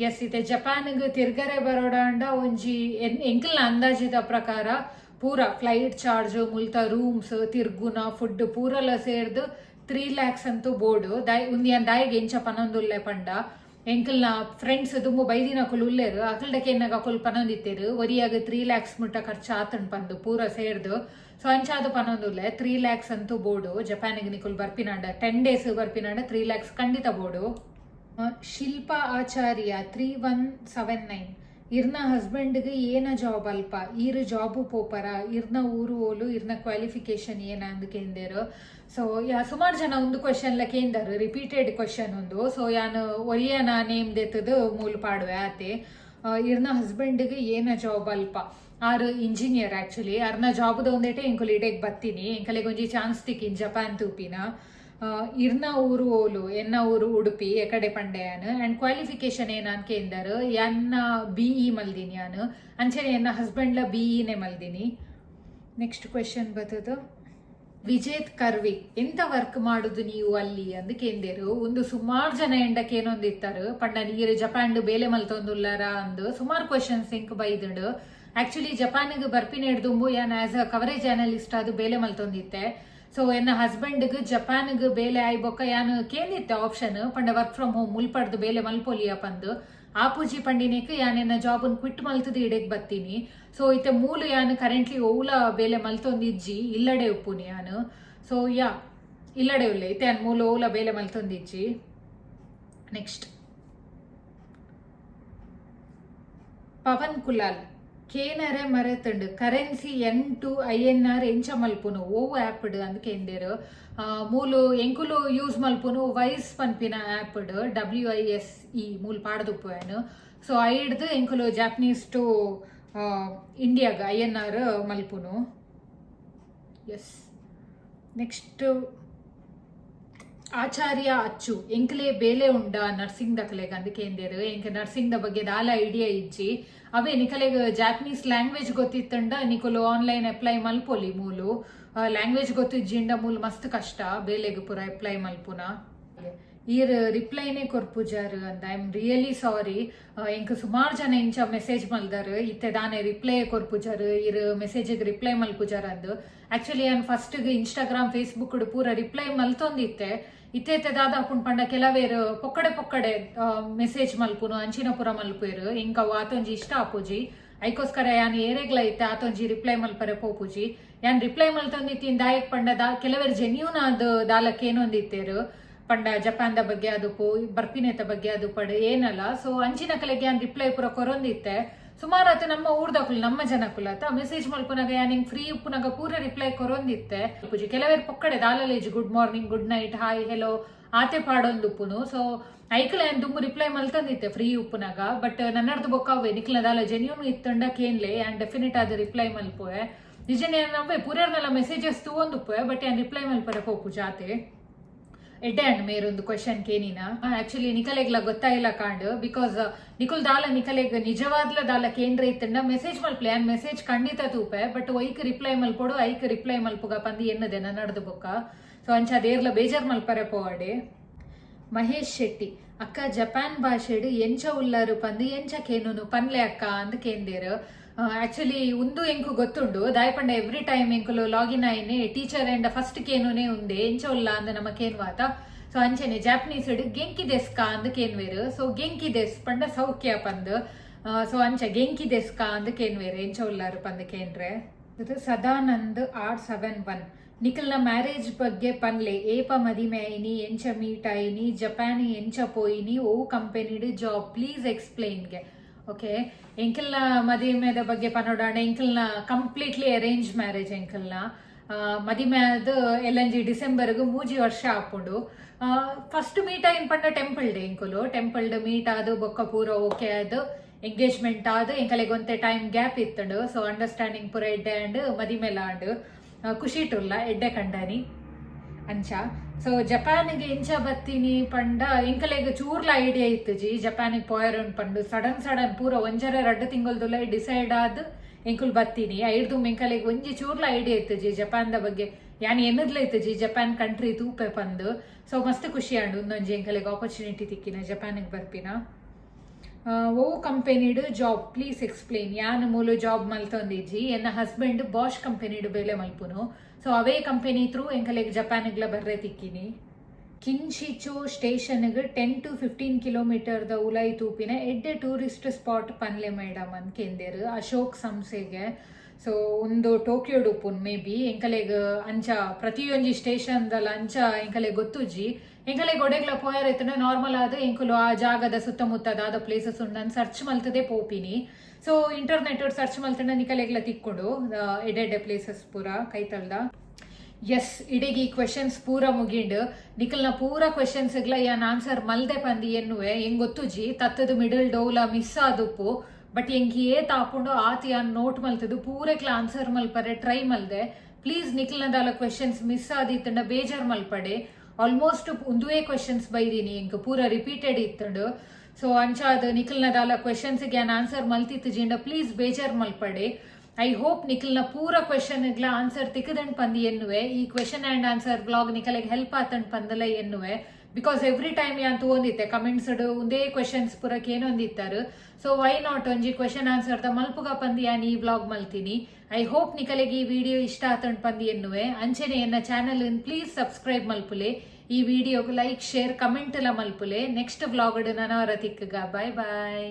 ಎಸ್ ಇತ್ತೆ ಜಪಾನ್ಗೆ ತಿರ್ಗರೆ ಬರೋಡಾಂಡ ಒಂಜಿ ಎನ್, ಎಂಕಲ್ನ ಅಂದಾಜಿದ ಪ್ರಕಾರ ಪೂರ ಫ್ಲೈಟ್ ಚಾರ್ಜ್ ಮುಲ್ತ ರೂಮ್ಸ್ ತಿರ್ಗುನ ಫುಡ್ ಪೂರಲ ಸೇರ್ದು ತ್ರೀ ಲ್ಯಾಕ್ಸ್ ಅಂತೂ ಬೋರ್ಡು ದಾಯ್, ಉಂದಿಯನ್ ದಾಯಿಗೆ ಎಂಚ ಪನೊಂದುಲ್ಲೆ ಪಂಡ. ಎಂಕಲ್ನ ಫ್ರೆಂಡ್ಸ್ ದುಂಬು ಬೈದಿನ ಕುಲ್ ಉಲ್ಲೇರು ಅಕಲ್ಡಕ್ಕೆ ಎನ್ನಾಗ ಕುಲ್ ಪನೊಂದಿತ್ತೇರು ಒರಿಯಾಗ ತ್ರೀ ಲ್ಯಾಕ್ಸ್ ಮುಟ್ಟ ಖರ್ಚು ಆತನ್ ಪಂದು ಪೂರ ಸೇರ್ದು. ಸೊ ಅಂಚಾದು ಪನೊಂದುಲ್ಲೆ ತ್ರೀ ಲ್ಯಾಕ್ಸ್ ಅಂತೂ ಬೋಡು. ಜಪಾನಿಗೆ ನಿಕುಲ್ ಬರ್ಪಿನಾಂಡ. ಟೆನ್ ಡೇಸ್ ಬರ್ಪಿನಾಂಡ ತ್ರೀ ಲ್ಯಾಕ್ಸ್ ಖಂಡಿತ ಬೋಡು. Shilpa Acharya three one seven nine ಇರ್ನ ಹಸ್ಬೆಂಡ್ಗೆ ಏನ ಜಾಬ್ ಅಲ್ಪ? ಈರು ಜಾಬು ಪೋಪರ, ಇರ್ನ ಊರು ಓಲು, ಇರ್ನ ಕ್ವಾಲಿಫಿಕೇಶನ್ ಏನ ಅಂದ್ ಕೇಂದೇರು ಸೊ ಯಾ, ಸುಮಾರು ಜನ ಒಂದು ಕ್ವಶನ್ ಲ ಕೇಂದರು ರಿಪೀಟೆಡ್ ಕ್ವಶನ್ ಒಂದು. ಸೊ ಯಾನು ಒರಿಯನ ನೇಮ್ ದೆತ್ತದು ಮೂಲ ಪಾಡುವೆ ಆತೆ. ಇರ್ನ ಹಸ್ಬೆಂಡ್ಗೆ ಏನ ಜಾಬ್ ಅಲ್ಪ? ಆರು ಇಂಜಿನಿಯರ್ ಆಕ್ಚುಲಿ ಅರ್ನ ಜಾಬ್ದ ಒಂದೇಟೆ ಎಂಕುಲ್ ಬತ್ತಿನಿ ಬತ್ತೀನಿ. ಎಂಕಲೆಗ್ ಚಾನ್ಸ್ ತಿಕ್ಕಿನ್ ಜಪಾನ್ ತೂಪಿನ. ಇರ್ನ ಊರು ಓಲು, ಎನ್ನ ಊರು ಉಡುಪಿ, ಎಕಡೆ ಪಂಡೆಯಾನ್ ಅಂಡ್ ಕ್ವಾಲಿಫಿಕೇಶನ್ ಏನ್ ಕೇಂದರ್ ಎನ್ನ ಬಿ ಇ ಮಲ್ದಿನಿ ನಾನು ಅಂಚನೆ ಎನ್ನ ಹಸ್ಬೆಂಡ್ಲ ಬಿ ಇನೇ ಮಲ್ದಿನಿ. ನೆಕ್ಸ್ಟ್ ಕ್ವೆಶನ್ ಬರ್ತದ ವಿಜೇತ್ ಕರ್ವಿ, ಎಂತ ವರ್ಕ್ ಮಾಡುದು ನೀವು ಅಲ್ಲಿ ಅಂದ್ ಕೇಂದೇರು ಒಂದು ಸುಮಾರು ಜನ ಎಂಡಕ್ಕೆ ಏನೊಂದಿತ್ತಾರು ಪಂಡ ನೀರು ಜಪಾನ್ ಬೇಲೆ ಮಲ್ತೊಂದುಲ್ಲಾರ ಅಂದು ಸುಮಾರು ಕ್ವೆಶನ್ಸ್ ಇಂಕ್ ಬೈದುಂಡು. ಆಕ್ಚುಲಿ ಜಪಾನಿಗೆ ಬರ್ಪಿನ ಹಿಡ್ದುಂಬು ಯಾನ್ ಆಸ್ ಅ ಕವರೇಜ್ ಅನಲಿಸ್ಟ್ ಅದು ಬೇಲೆ ಮಲ್ತೊಂದಿತ್ತೆ ಸೊ ಎನ್ನ ಹಸ್ಬೆಂಡ್ಗೆ ಜಪಾನ್ಗೆ ಬೇಲೆ ಆಯ್ಬೊಕ್ಕ ಯಾನು ಕೇಂದಿತ್ತೆ ಆಪ್ಷನ್ ಪಂಡ ವರ್ಕ್ ಫ್ರಮ್ ಹೋಮ್ ಮುಲ್ಪಡ್ದು ಬೇಲೆ ಮಲ್ಪೊಲಿಯ ಪಂದು ಆಪೂಜಿ ಪೂಜಿ ಪಂಡಿನೇಕ್ ಯಾನ್ ಎನ್ನ ಜಾಬನ್ ಕ್ವಿಟ್ ಮಲ್ತದ ಇಡೆಗ್ ಬತ್ತೀನಿ. ಸೊ ಇತ್ತೆ ಮೂಲು ಯಾನ್ ಕರೆಂಟ್ಲಿ ಓಲ ಬೇಲೆ ಮಲ್ತೊಂದಿಜ್ಜಿ, ಇಲ್ಲಡೆ ಉಪ್ಪುನಿ ಯಾನು. ಸೊ ಯಾ, ಇಲ್ಲಡೆ ಉಲ್ಲೆ, ಇತ್ತೆ ಯಾನ್ ಮೂಲು ಓಲ ಬೇಲೆ ಮಲ್ತೊಂದಿಜ್ಜಿ. ನೆಕ್ಸ್ಟ್ ಪವನ್ ಕುಲಾಲ್. ಕೇನರೆ ಮರೆತಂಡು currency into I N R ಎಂಚ ಮಲ್ಪುನು ಓ ಆ್ಯಪ್ಡ್ ಅಂದ್ ಕೇಂದೇರು ಆ, ಮೂಲು ಎಂಕುಲು ಯೂಸ್ ಮಲ್ಪುನು ವೈಸ್ ಪನ್ಪಿನ app W I S E ಮೂಲು ಪಾಡ್ದುಪ್ಪುವೇನು ಸೊ ಐ ಹಿಡ್ದು ಎಂಕುಲು ಜಾಪನೀಸ್ ಟು ಇಂಡಿಯಾಗ ಐ ಎನ್ ಆರ್ ಮಲ್ಪುನು. ಎಸ್ ನೆಕ್ಸ್ಟ್ ಆಚಾರ್ಯ ಅಚ್ಚು, ಎಂಕ್ಲೆ ಬೇಲೆ ಉಂಡ ನರ್ಸಿಂಗ್ ದಕಲೆಗ್ ಅಂದಕ್ಕೆ ಎಂದೇರು ಎಂಕ್ ನರ್ಸಿಂಗ್ ದ ಬಗ್ಗೆ ದಾಲ ಐಡಿಯಾ ಇಜ್ಜಿ. ಅವೇ ನಿಕಲೆಗ್ ಜಾಪನೀಸ್ ಲ್ಯಾಂಗ್ವೇಜ್ ಗೊತ್ತಿತ್ತಂಡ, ನಿಕುಲು ಆನ್ಲೈನ್ ಅಪ್ಲೈ ಮಲ್ಪೊಲಿ ಮೂಲು. ಲ್ಯಾಂಗ್ವೇಜ್ ಗೊತ್ತಿಜ್ಜಿಂಡ ಮೂಲು ಮಸ್ತ್ ಕಷ್ಟ, ಬೇಲೆಗ್ ಪುರ ಅಪ್ಲೈ ಮಲ್ಪುನ. ಈರ್ ರಿಪ್ಲೈನೇ ಕೊರ್ಪುಜಾರು ಅಂತ. ಐ ಆಮ್ ರಿಯಲಿ ಸಾರಿ ಎಂಕ್ ಸುಮಾರು ಜನ ಇಂಚ ಮೆಸೇಜ್ ಮಲ್ದಾರ. ಇತ್ತೆ ದಾನೆ ರಿಪ್ಲೈ ಕೊರ್ಪುಜಾರು ಇರ್ ಮೆಸೇಜಿಗೆ ರಿಪ್ಲೈ ಮಲ್ಪುಜಾರ ಅಂದು. ಆಕ್ಚುಲಿ ನಾನು ಫಸ್ಟ್ ಇನ್ಸ್ಟಾಗ್ರಾಮ್ ಫೇಸ್ಬುಕ್ ಪೂರ ರಿಪ್ಲೈ ಮಲ್ತೊಂದಿತ್ತೆ. ಇತ್ತೆ ಇತ್ತೆ ದಾದ ಅಪ್ಪುನ್ ಪಂಡ ಕೆಲವೇರು ಪೊಕ್ಕಡೆ ಪೊಕ್ಕಡೆ ಮೆಸೇಜ್ ಮಲ್ಪುನು ಅಂಚಿನ ಪುರ ಮಲ್ಪೇರು ಇಂಕ ಆತೊಂಜಿ ಇಷ್ಟ ಆಪುಜಿ ಐಕೋಸ್ಕರ ಯಾನ್ ಏರೆಗ್ಲ ಇತ್ತೆ, ಆತೊಂಜಿ ರಿಪ್ಲೈ ಮಲ್ಪರೆ ಪೋಪುಜಿ ಯಾನ್ ರಿಪ್ಲೈ ಮಲ್ತೊಂದಿತ್ತಿ ದಾಯಕ್ ಪಂಡ ದಾ ಕೆಲವೇರು ಜೆನ್ಯೂನ್ ಅದು ದಾಲಕ್ಕೆ ಏನೊಂದಿತ್ತೇರು? ಪಂಡ ಜಪಾನ್ದ ಬಗ್ಗೆ ಅದು ಬರ್ತಿನೇತ ಬಗ್ಗೆ ಅದು ಪಡ, ಏನಲ್ಲ. ಸೊ ಅಂಚಿನ ಕಲೆಗೆ ರಿಪ್ಲೈ ಪೂರ ಕೊರೊಂದಿತ್ತೆ ಸುಮಾರು ಆತ ನಮ್ಮ ಊರ್ದಕುಲ್ ನಮ್ಮ ಜನಕ್ಕುಲ ಆತ ಮೆಸೇಜ್ ಮಲ್ಪುನಾಗ ಯಾನಿಂಗ್ ಫ್ರೀ ಉಪ್ಪುನಾಗ ಪೂರ ರಿಪ್ಲೈ ಕೊರೊಂದಿತ್ತೆ ಪೂಜೆ, ಕೆಲವೇರ್ ಪೊಕ್ಕಡೆ, ದಾಲಲೇಜ್ good morning good night hi hello ಆತೆ ಪಾಡೊಂದು ಉಪ್ಪುನು ಸೊ ಐಕಲ ಏನ್ ದುಮ್ಮು ರಿಪ್ಲೈ ಮಲ್ತಂದಿತ್ತೆ ಫ್ರೀ ಉಪ್ಪುನಾಗ ಬಟ್ ನನ್ನರ್ದು ಬೊಕ್ಕವೇ ನಿಕ್ಲ ದಾಲ ಜೆನ್ಯೂನ್ ಇತ್ತಂಡ ಕೇನ್ಲೆ ಆ್ಯಂಡ್ ಡೆಫಿನೆಟ್ ಆದ ರಿಪ್ಲೈ ಮಲ್ಪುವೆ. ನಿಜನೇ ನವ್ವೆ, ಪೂರ್ಯಾರ್ನೆಲ್ಲ ಮೆಸೇಜಸ್ ತಗೊಂಡುಪ್ಪುವೆ ಬಟ್ ಏನು ರಿಪ್ಲೈ ಮಲ್ಪರೆ ಹೋಗು ಜಾತೆ. ಎಡ್ಡೆ ಅಂಡ್ ಮೇರೊಂದು ಕ್ವಶನ್ ಕೇನಿನ ಆಕ್ಚುಲಿ ನಿಖಲೆಗ್ಲ ಗೊತ್ತಾಯಿಲ್ಲ ಕಾಂಡ್ ಬಿಕಾಸ್ ನಿಖುಲ್ ದಾಲ ನಿಖಲೆಗ್ ನಿಜವಾದ್ಲ ದಾಲ ಕೇಂದ್ರ ಇತ್ತಂಡ ಮೆಸೇಜ್ ಮಲ್ಪಲೆ ಆನ್ ಮೆಸೇಜ್ ಖಂಡಿತ ತೂಪೆ ಬಟ್ ಒಯ್ಕ್ ರಿಪ್ಲೈ ಮಲ್ಪೊಡು ಐಕ್ ರಿಪ್ಲೈ ಮಲ್ಪುಗ ಪಂದಿ ಎನ್ನದೆ ನನ್ನಡ್ದು ಬೊಕ್ಕ. ಸೊ ಅಂಚ ದೇರ್ಲ ಬೇಜಾರ್ ಮಲ್ಪರೆ ಪೋವಾಡೆ. ಮಹೇಶ್ ಶೆಟ್ಟಿ, ಅಕ್ಕ, ಜಪಾನ್ ಭಾಷೆಡು ಎಂಚ ಉಲ್ಲಾರು ಪಂದಿ, ಎಂಚ ಕೇನುನು ಪನ್ಲೆ ಅಕ್ಕ ಅಂದ್ ಕೇಂದೇರು ಆಕ್ಚುಲಿ ಉಂದು ಎಂಕು ಗೊತ್ತುಂಡು ದಾಯಪಂಡ ಎವ್ರಿ ಟೈಮ್ ಎಂಕುಲು ಲಾಗಿನ್ ಆಯ್ನೆ ಟೀಚರ್ ಎಂಡ ಫಸ್ಟ್ ಕೇನುನೆ ಉಂದೆ ಎಂಚ ಉಲ್ಲ ಅಂದ ನಮ್ಮ ಕೇನ್ವಾತ. ಸೊ ಅಂಚನೆ ಜಾಪನೀಸ್ ಗೆಂಕಿ ದೆಸ್ಕ ಅಂದ್ ಕೇನ್ವೇರು. ಸೊ ಗೆಂಕಿ ದೆಸ್ ಪಂಡ ಸೌಖ್ಯ ಪಂದ್. ಸೊ ಅಂಚ ಗೆಂಕಿ ದೆಸ್ಕ ಅಂದ್ ಕೇನ್ವೇರು ಎಂಚ ಉಲ್ಲಾರು ಪಂದ್ ಕೇನ್ರೆ. ಇದು ಸದಾನಂದ್ ಆರ್ ಸೆವೆನ್ ಒನ್. ನಿಖಲ್ನ ಮ್ಯಾರೇಜ್ ಬಗ್ಗೆ ಪನ್ಲೆ ಏಪ ಮದಿಮೆ ಐನಿ ಎಂಚ ಮೀಟ್ ಐನಿ ಜಪಾನಿ ಎಂಚ ಪೋಯಿನಿ, ಓ ಕಂಪೆನಿಡ್ ಜಾಬ್ ಪ್ಲೀಸ್ ಎಕ್ಸ್ಪ್ಲೈನ್ಗೆ ಓಕೆ ಎಂಕಲ್ನ ಮದಿಮೆದ ಬಗ್ಗೆ ಪನೋಡಾಣ ಎಂಕಲ್ನ ಕಂಪ್ಲೀಟ್ಲಿ ಅರೇಂಜ್ ಮ್ಯಾರೇಜ್ ಎಂಕಲ್ನ ಮದಿಮೆ ಅದು ಎಲ್ಲಂಜಿ ಡಿಸೆಂಬರ್ಗು ಮೂಜಿ ವರ್ಷ ಆಪುಂಡು ಫಸ್ಟ್ ಮೀಟ್ ಏನ್ ಪಂಡ ಟೆಂಪಲ್ ಡೇ ಎಂಕುಲು ಟೆಂಪಲ್ ಡ ಮೀಟ್ ಆದು, ಬೊಕ್ಕ ಪೂರ ಓಕೆ ಆದು ಎಂಗೇಜ್ಮೆಂಟ್ ಆದು ಎಂಕಲೆಗ್ ಒಂತೆ ಟೈಮ್ ಗ್ಯಾಪ್ ಇತ್ತಂಡು. ಸೊ ಅಂಡರ್ಸ್ಟ್ಯಾಂಡಿಂಗ್ ಪೂರ ಎಡ್ಡೆ ಅಂಡ್ ಮದಿಮೆಲ ಆಂಡ್ ಖುಷಿ ಟುಲ್ಲ ಎಡ್ಡೆ ಕಂಡನಿ. ಅಂಚ. ಸೊ ಜಪಾನಿಗೆ ಇಂಚ ಬತ್ತೀನಿ ಪಂಡ, ಇಂಕಲೆಗ್ ಚೂರ್ಲ ಐಡಿಯಾ ಇತ್ತು ಜಿ. ಜಪಾನಿಗೆ ಪೋಯರನ್ ಪಂಡು, ಸಡನ್ ಸಡನ್ ಪೂರ ಒಂಜರ ರಡ್ಡು ತಿಂಗಳದಲ್ಲೇ ಡಿಸೈಡ್ ಆದ್ ಎಂಕುಲ್ ಬತ್ತೀನಿ ಐಡ್ದು ಎಂಕಲೆಗ್ ಒಂಜಿ ಚೂರ್ಲ ಐಡಿಯಾ ಇತ್ತು ಜಿ ಜಪಾನ್ದ ಬಗ್ಗೆ. ಯಾನ್ ಎನ್ನದ್ಲ ಇತ್ತು ಜಿ ಜಪಾನ್ ಕಂಟ್ರಿ ತೂಪೆ ಪಂದು. ಸೊ ಮಸ್ತ್ ಖುಷಿ ಆಂಡು ಒಂದೊಂಜಿ ಎಂಕಲೆಗ್ ಆಪರ್ಚುನಿಟಿ ತಿಕ್ಕಿನ ಜಪಾನಿಗೆ ಬರ್ಪಿನ. ಓ ಕಂಪೆನಿಡ್ ಜಾಬ್ ಪ್ಲೀಸ್ ಎಕ್ಸ್ಪ್ಲೇನ್ ಯಾನ್ ಮೂಲ ಜಾಬ್ ಮಲ್ತೊಂದಿಜ್ಜಿ ಎನ್ನ ಹಸ್ಬೆಂಡ್ ಬಾಷ್ ಕಂಪೆನಿಡ್ ಬೇಲೆ ಮಲ್ಪುನು. ಸೊ ಅವೇ ಕಂಪೆನಿ ತ್ರೂ ಎಂಕಲೆಗ್ ಜಪಾನಿಗ್ಲ ಬರ್ರೆ ತಿಕ್ಕಿನಿ. ಕಿನ್ಶಿಚೋ ಸ್ಟೇಷನ್ಗೆ ಟೆನ್ ಟು ಫಿಫ್ಟೀನ್ ಕಿಲೋಮೀಟರ್ದ ಉಲೈ ತೂಪಿನ ಎಡ್ಡೆ ಟೂರಿಸ್ಟ್ ಸ್ಪಾಟ್ ಪನ್ಲೆ ಮೇಡಮ್ ಅನ್ ಕೇಂದೇರು ಅಶೋಕ್ ಸಂಸ್ಥೆಗೆ ಸೊ ಒಂದು ಟೋಕಿಯೋ ಡುಪುನ್ ಮೇ ಬಿ ಎಂಕಲೆಗ್ ಅಂಚ, ಪ್ರತಿಯೊಂಜಿ ಸ್ಟೇಷನ್ದಲ್ಲ ಅಂಚ ಎಂಕಲೆಗ್ ಗೊತ್ತುಜಿ ಎಂಕಲೆಗ್ ಗೊಡೆಗ್ಲ ಪೋಯರ್ ಇತ್ತು ನಾರ್ಮಲ್ ಆದ ಎಂಕುಲು ಆ ಜಾಗದ ಸುತ್ತಮುತ್ತದ ಆದ ಪ್ಲೇಸಸ್ ನಾನು ಸರ್ಚ್ ಮಲ್ತದೆ ಪೋಪಿನಿ. ಸೊ ಇಂಟರ್ನೆಟ್ ಸರ್ಚ್ ಮಲ್ತಂಡ ನಿಕಲೆಗ್ಲ ತಿಕ್ಕೊಂಡು ಎಡೆಡೆ ಪ್ಲೇಸಸ್ ಪೂರ, ಕೈತಲ್ದ. ಎಸ್ ಇಡೀಗಿ ಕ್ವೆಶನ್ಸ್ ಪೂರ ಮುಗಿಂಡು ನಿಖಲ್ನ ಪೂರ ಕ್ವೆಶನ್ಸ್ಗ್ಲ ಯಾನ್ ಆನ್ಸರ್ ಮಲ್ದೆ ಪಂದಿ ಎನ್ನುವೆ. ಹೆಂಗ್ ಗೊತ್ತುಜಿ ತತ್ತದು ಮಿಡಲ್ ಡೋಲ ಮಿಸ್ ಆದುಪ್ಪು. ಬಟ್ ಹೆಂಗ್ ಏ ತಾಕೊಂಡು ಆತಿ ಯಾನ್ ನೋಟ್ ಮಲ್ತದು ಪೂರಕ್ಲ ಆನ್ಸರ್ ಮಲ್ಪರೆ ಟ್ರೈ ಮಲ್ದೆ. ಪ್ಲೀಸ್ ನಿಖಲ್ನದಾಲ ಕ್ವೆಶನ್ಸ್ ಮಿಸ್ ಆದಿತ್ತಂಡ ಬೇಜಾರ್ ಮಲ್ಪಡೆ. ಆಲ್ಮೋಸ್ಟ್ ಒಂದುವೇ ಕ್ವೆಶನ್ಸ್ ಬೈದೀನಿ. ಇಂಕ ಪೂರ ರಿಪೀಟೆಡ್ ಇತ್ತಂಡು ಸೊ ಅಂಚಾದ ನಿಖಿಲ್ನ ದಾಲ ಕ್ವೆಶನ್ಸ್ಗೆ ನಾನು ಆನ್ಸರ್ ಮಲ್ತಿತ್ತು ಜಿಂಡ. ಪ್ಲೀಸ್ ಬೇಜಾರ್ ಮಲ್ಪಡೆ ಐ ಹೋಪ್ ನಿಖಿಲ್ನ ಪೂರ ಕ್ವೆಶನ್ಗಳ ಆನ್ಸರ್ ತಿಕ್ಕದಂಡ್ ಪಂದಿ ಎನ್ನುವೆ. ಈ ಕ್ವೆಶನ್ ಆ್ಯಂಡ್ ಆನ್ಸರ್ ಬ್ಲಾಗ್ ನಿಖಲಿಗೆ ಹೆಲ್ಪ್ ಆತಂಡ್ ಪಂದಲ ಎನ್ನುವೆ. ಬಿಕಾಸ್ ಎವ್ರಿ ಟೈಮ್ ಅಂತೂ ಒಂದಿತ್ತೆ ಕಮೆಂಟ್ಸ್ ಒಂದೇ ಕ್ವೆಶನ್ಸ್ ಪುರಕ್ಕೆ ಏನೊಂದಿತ್ತಾರು ಸೊ ವೈ ನಾಟ್ ಒಂಜಿ ಕ್ವೆಶನ್ ಆನ್ಸರ್ ದ ಮಲ್ಪುಗ ಪಂದಿ ಯಾನ್ ಈ ಬ್ಲಾಗ್ ಮಲ್ತೀನಿ. ಐ ಹೋಪ್ ನಿಕಲೆಗೆ ಈ ವಿಡಿಯೋ ಇಷ್ಟ ಆತಂಡ್ ಪಂದಿ ಎನ್ನುವೆ. ಅಂಚನೆ ಎನ್ನ ಚಾನಲ್ ಪ್ಲೀಸ್ ಸಬ್ಸ್ಕ್ರೈಬ್ ಮಲ್ಪುಲೆ. ಈ ವಿಡಿಯೋಗೆ ಲೈಕ್ ಶೇರ್ ಕಮೆಂಟ್ ಎಲ್ಲ ಮಲ್ಪುಲೆ. ನೆಕ್ಸ್ಟ್ ಬ್ಲಾಗ್ ನಾನು ಅವರ ತಿಕ್ಕಗ. ಬಾಯ್ ಬಾಯ್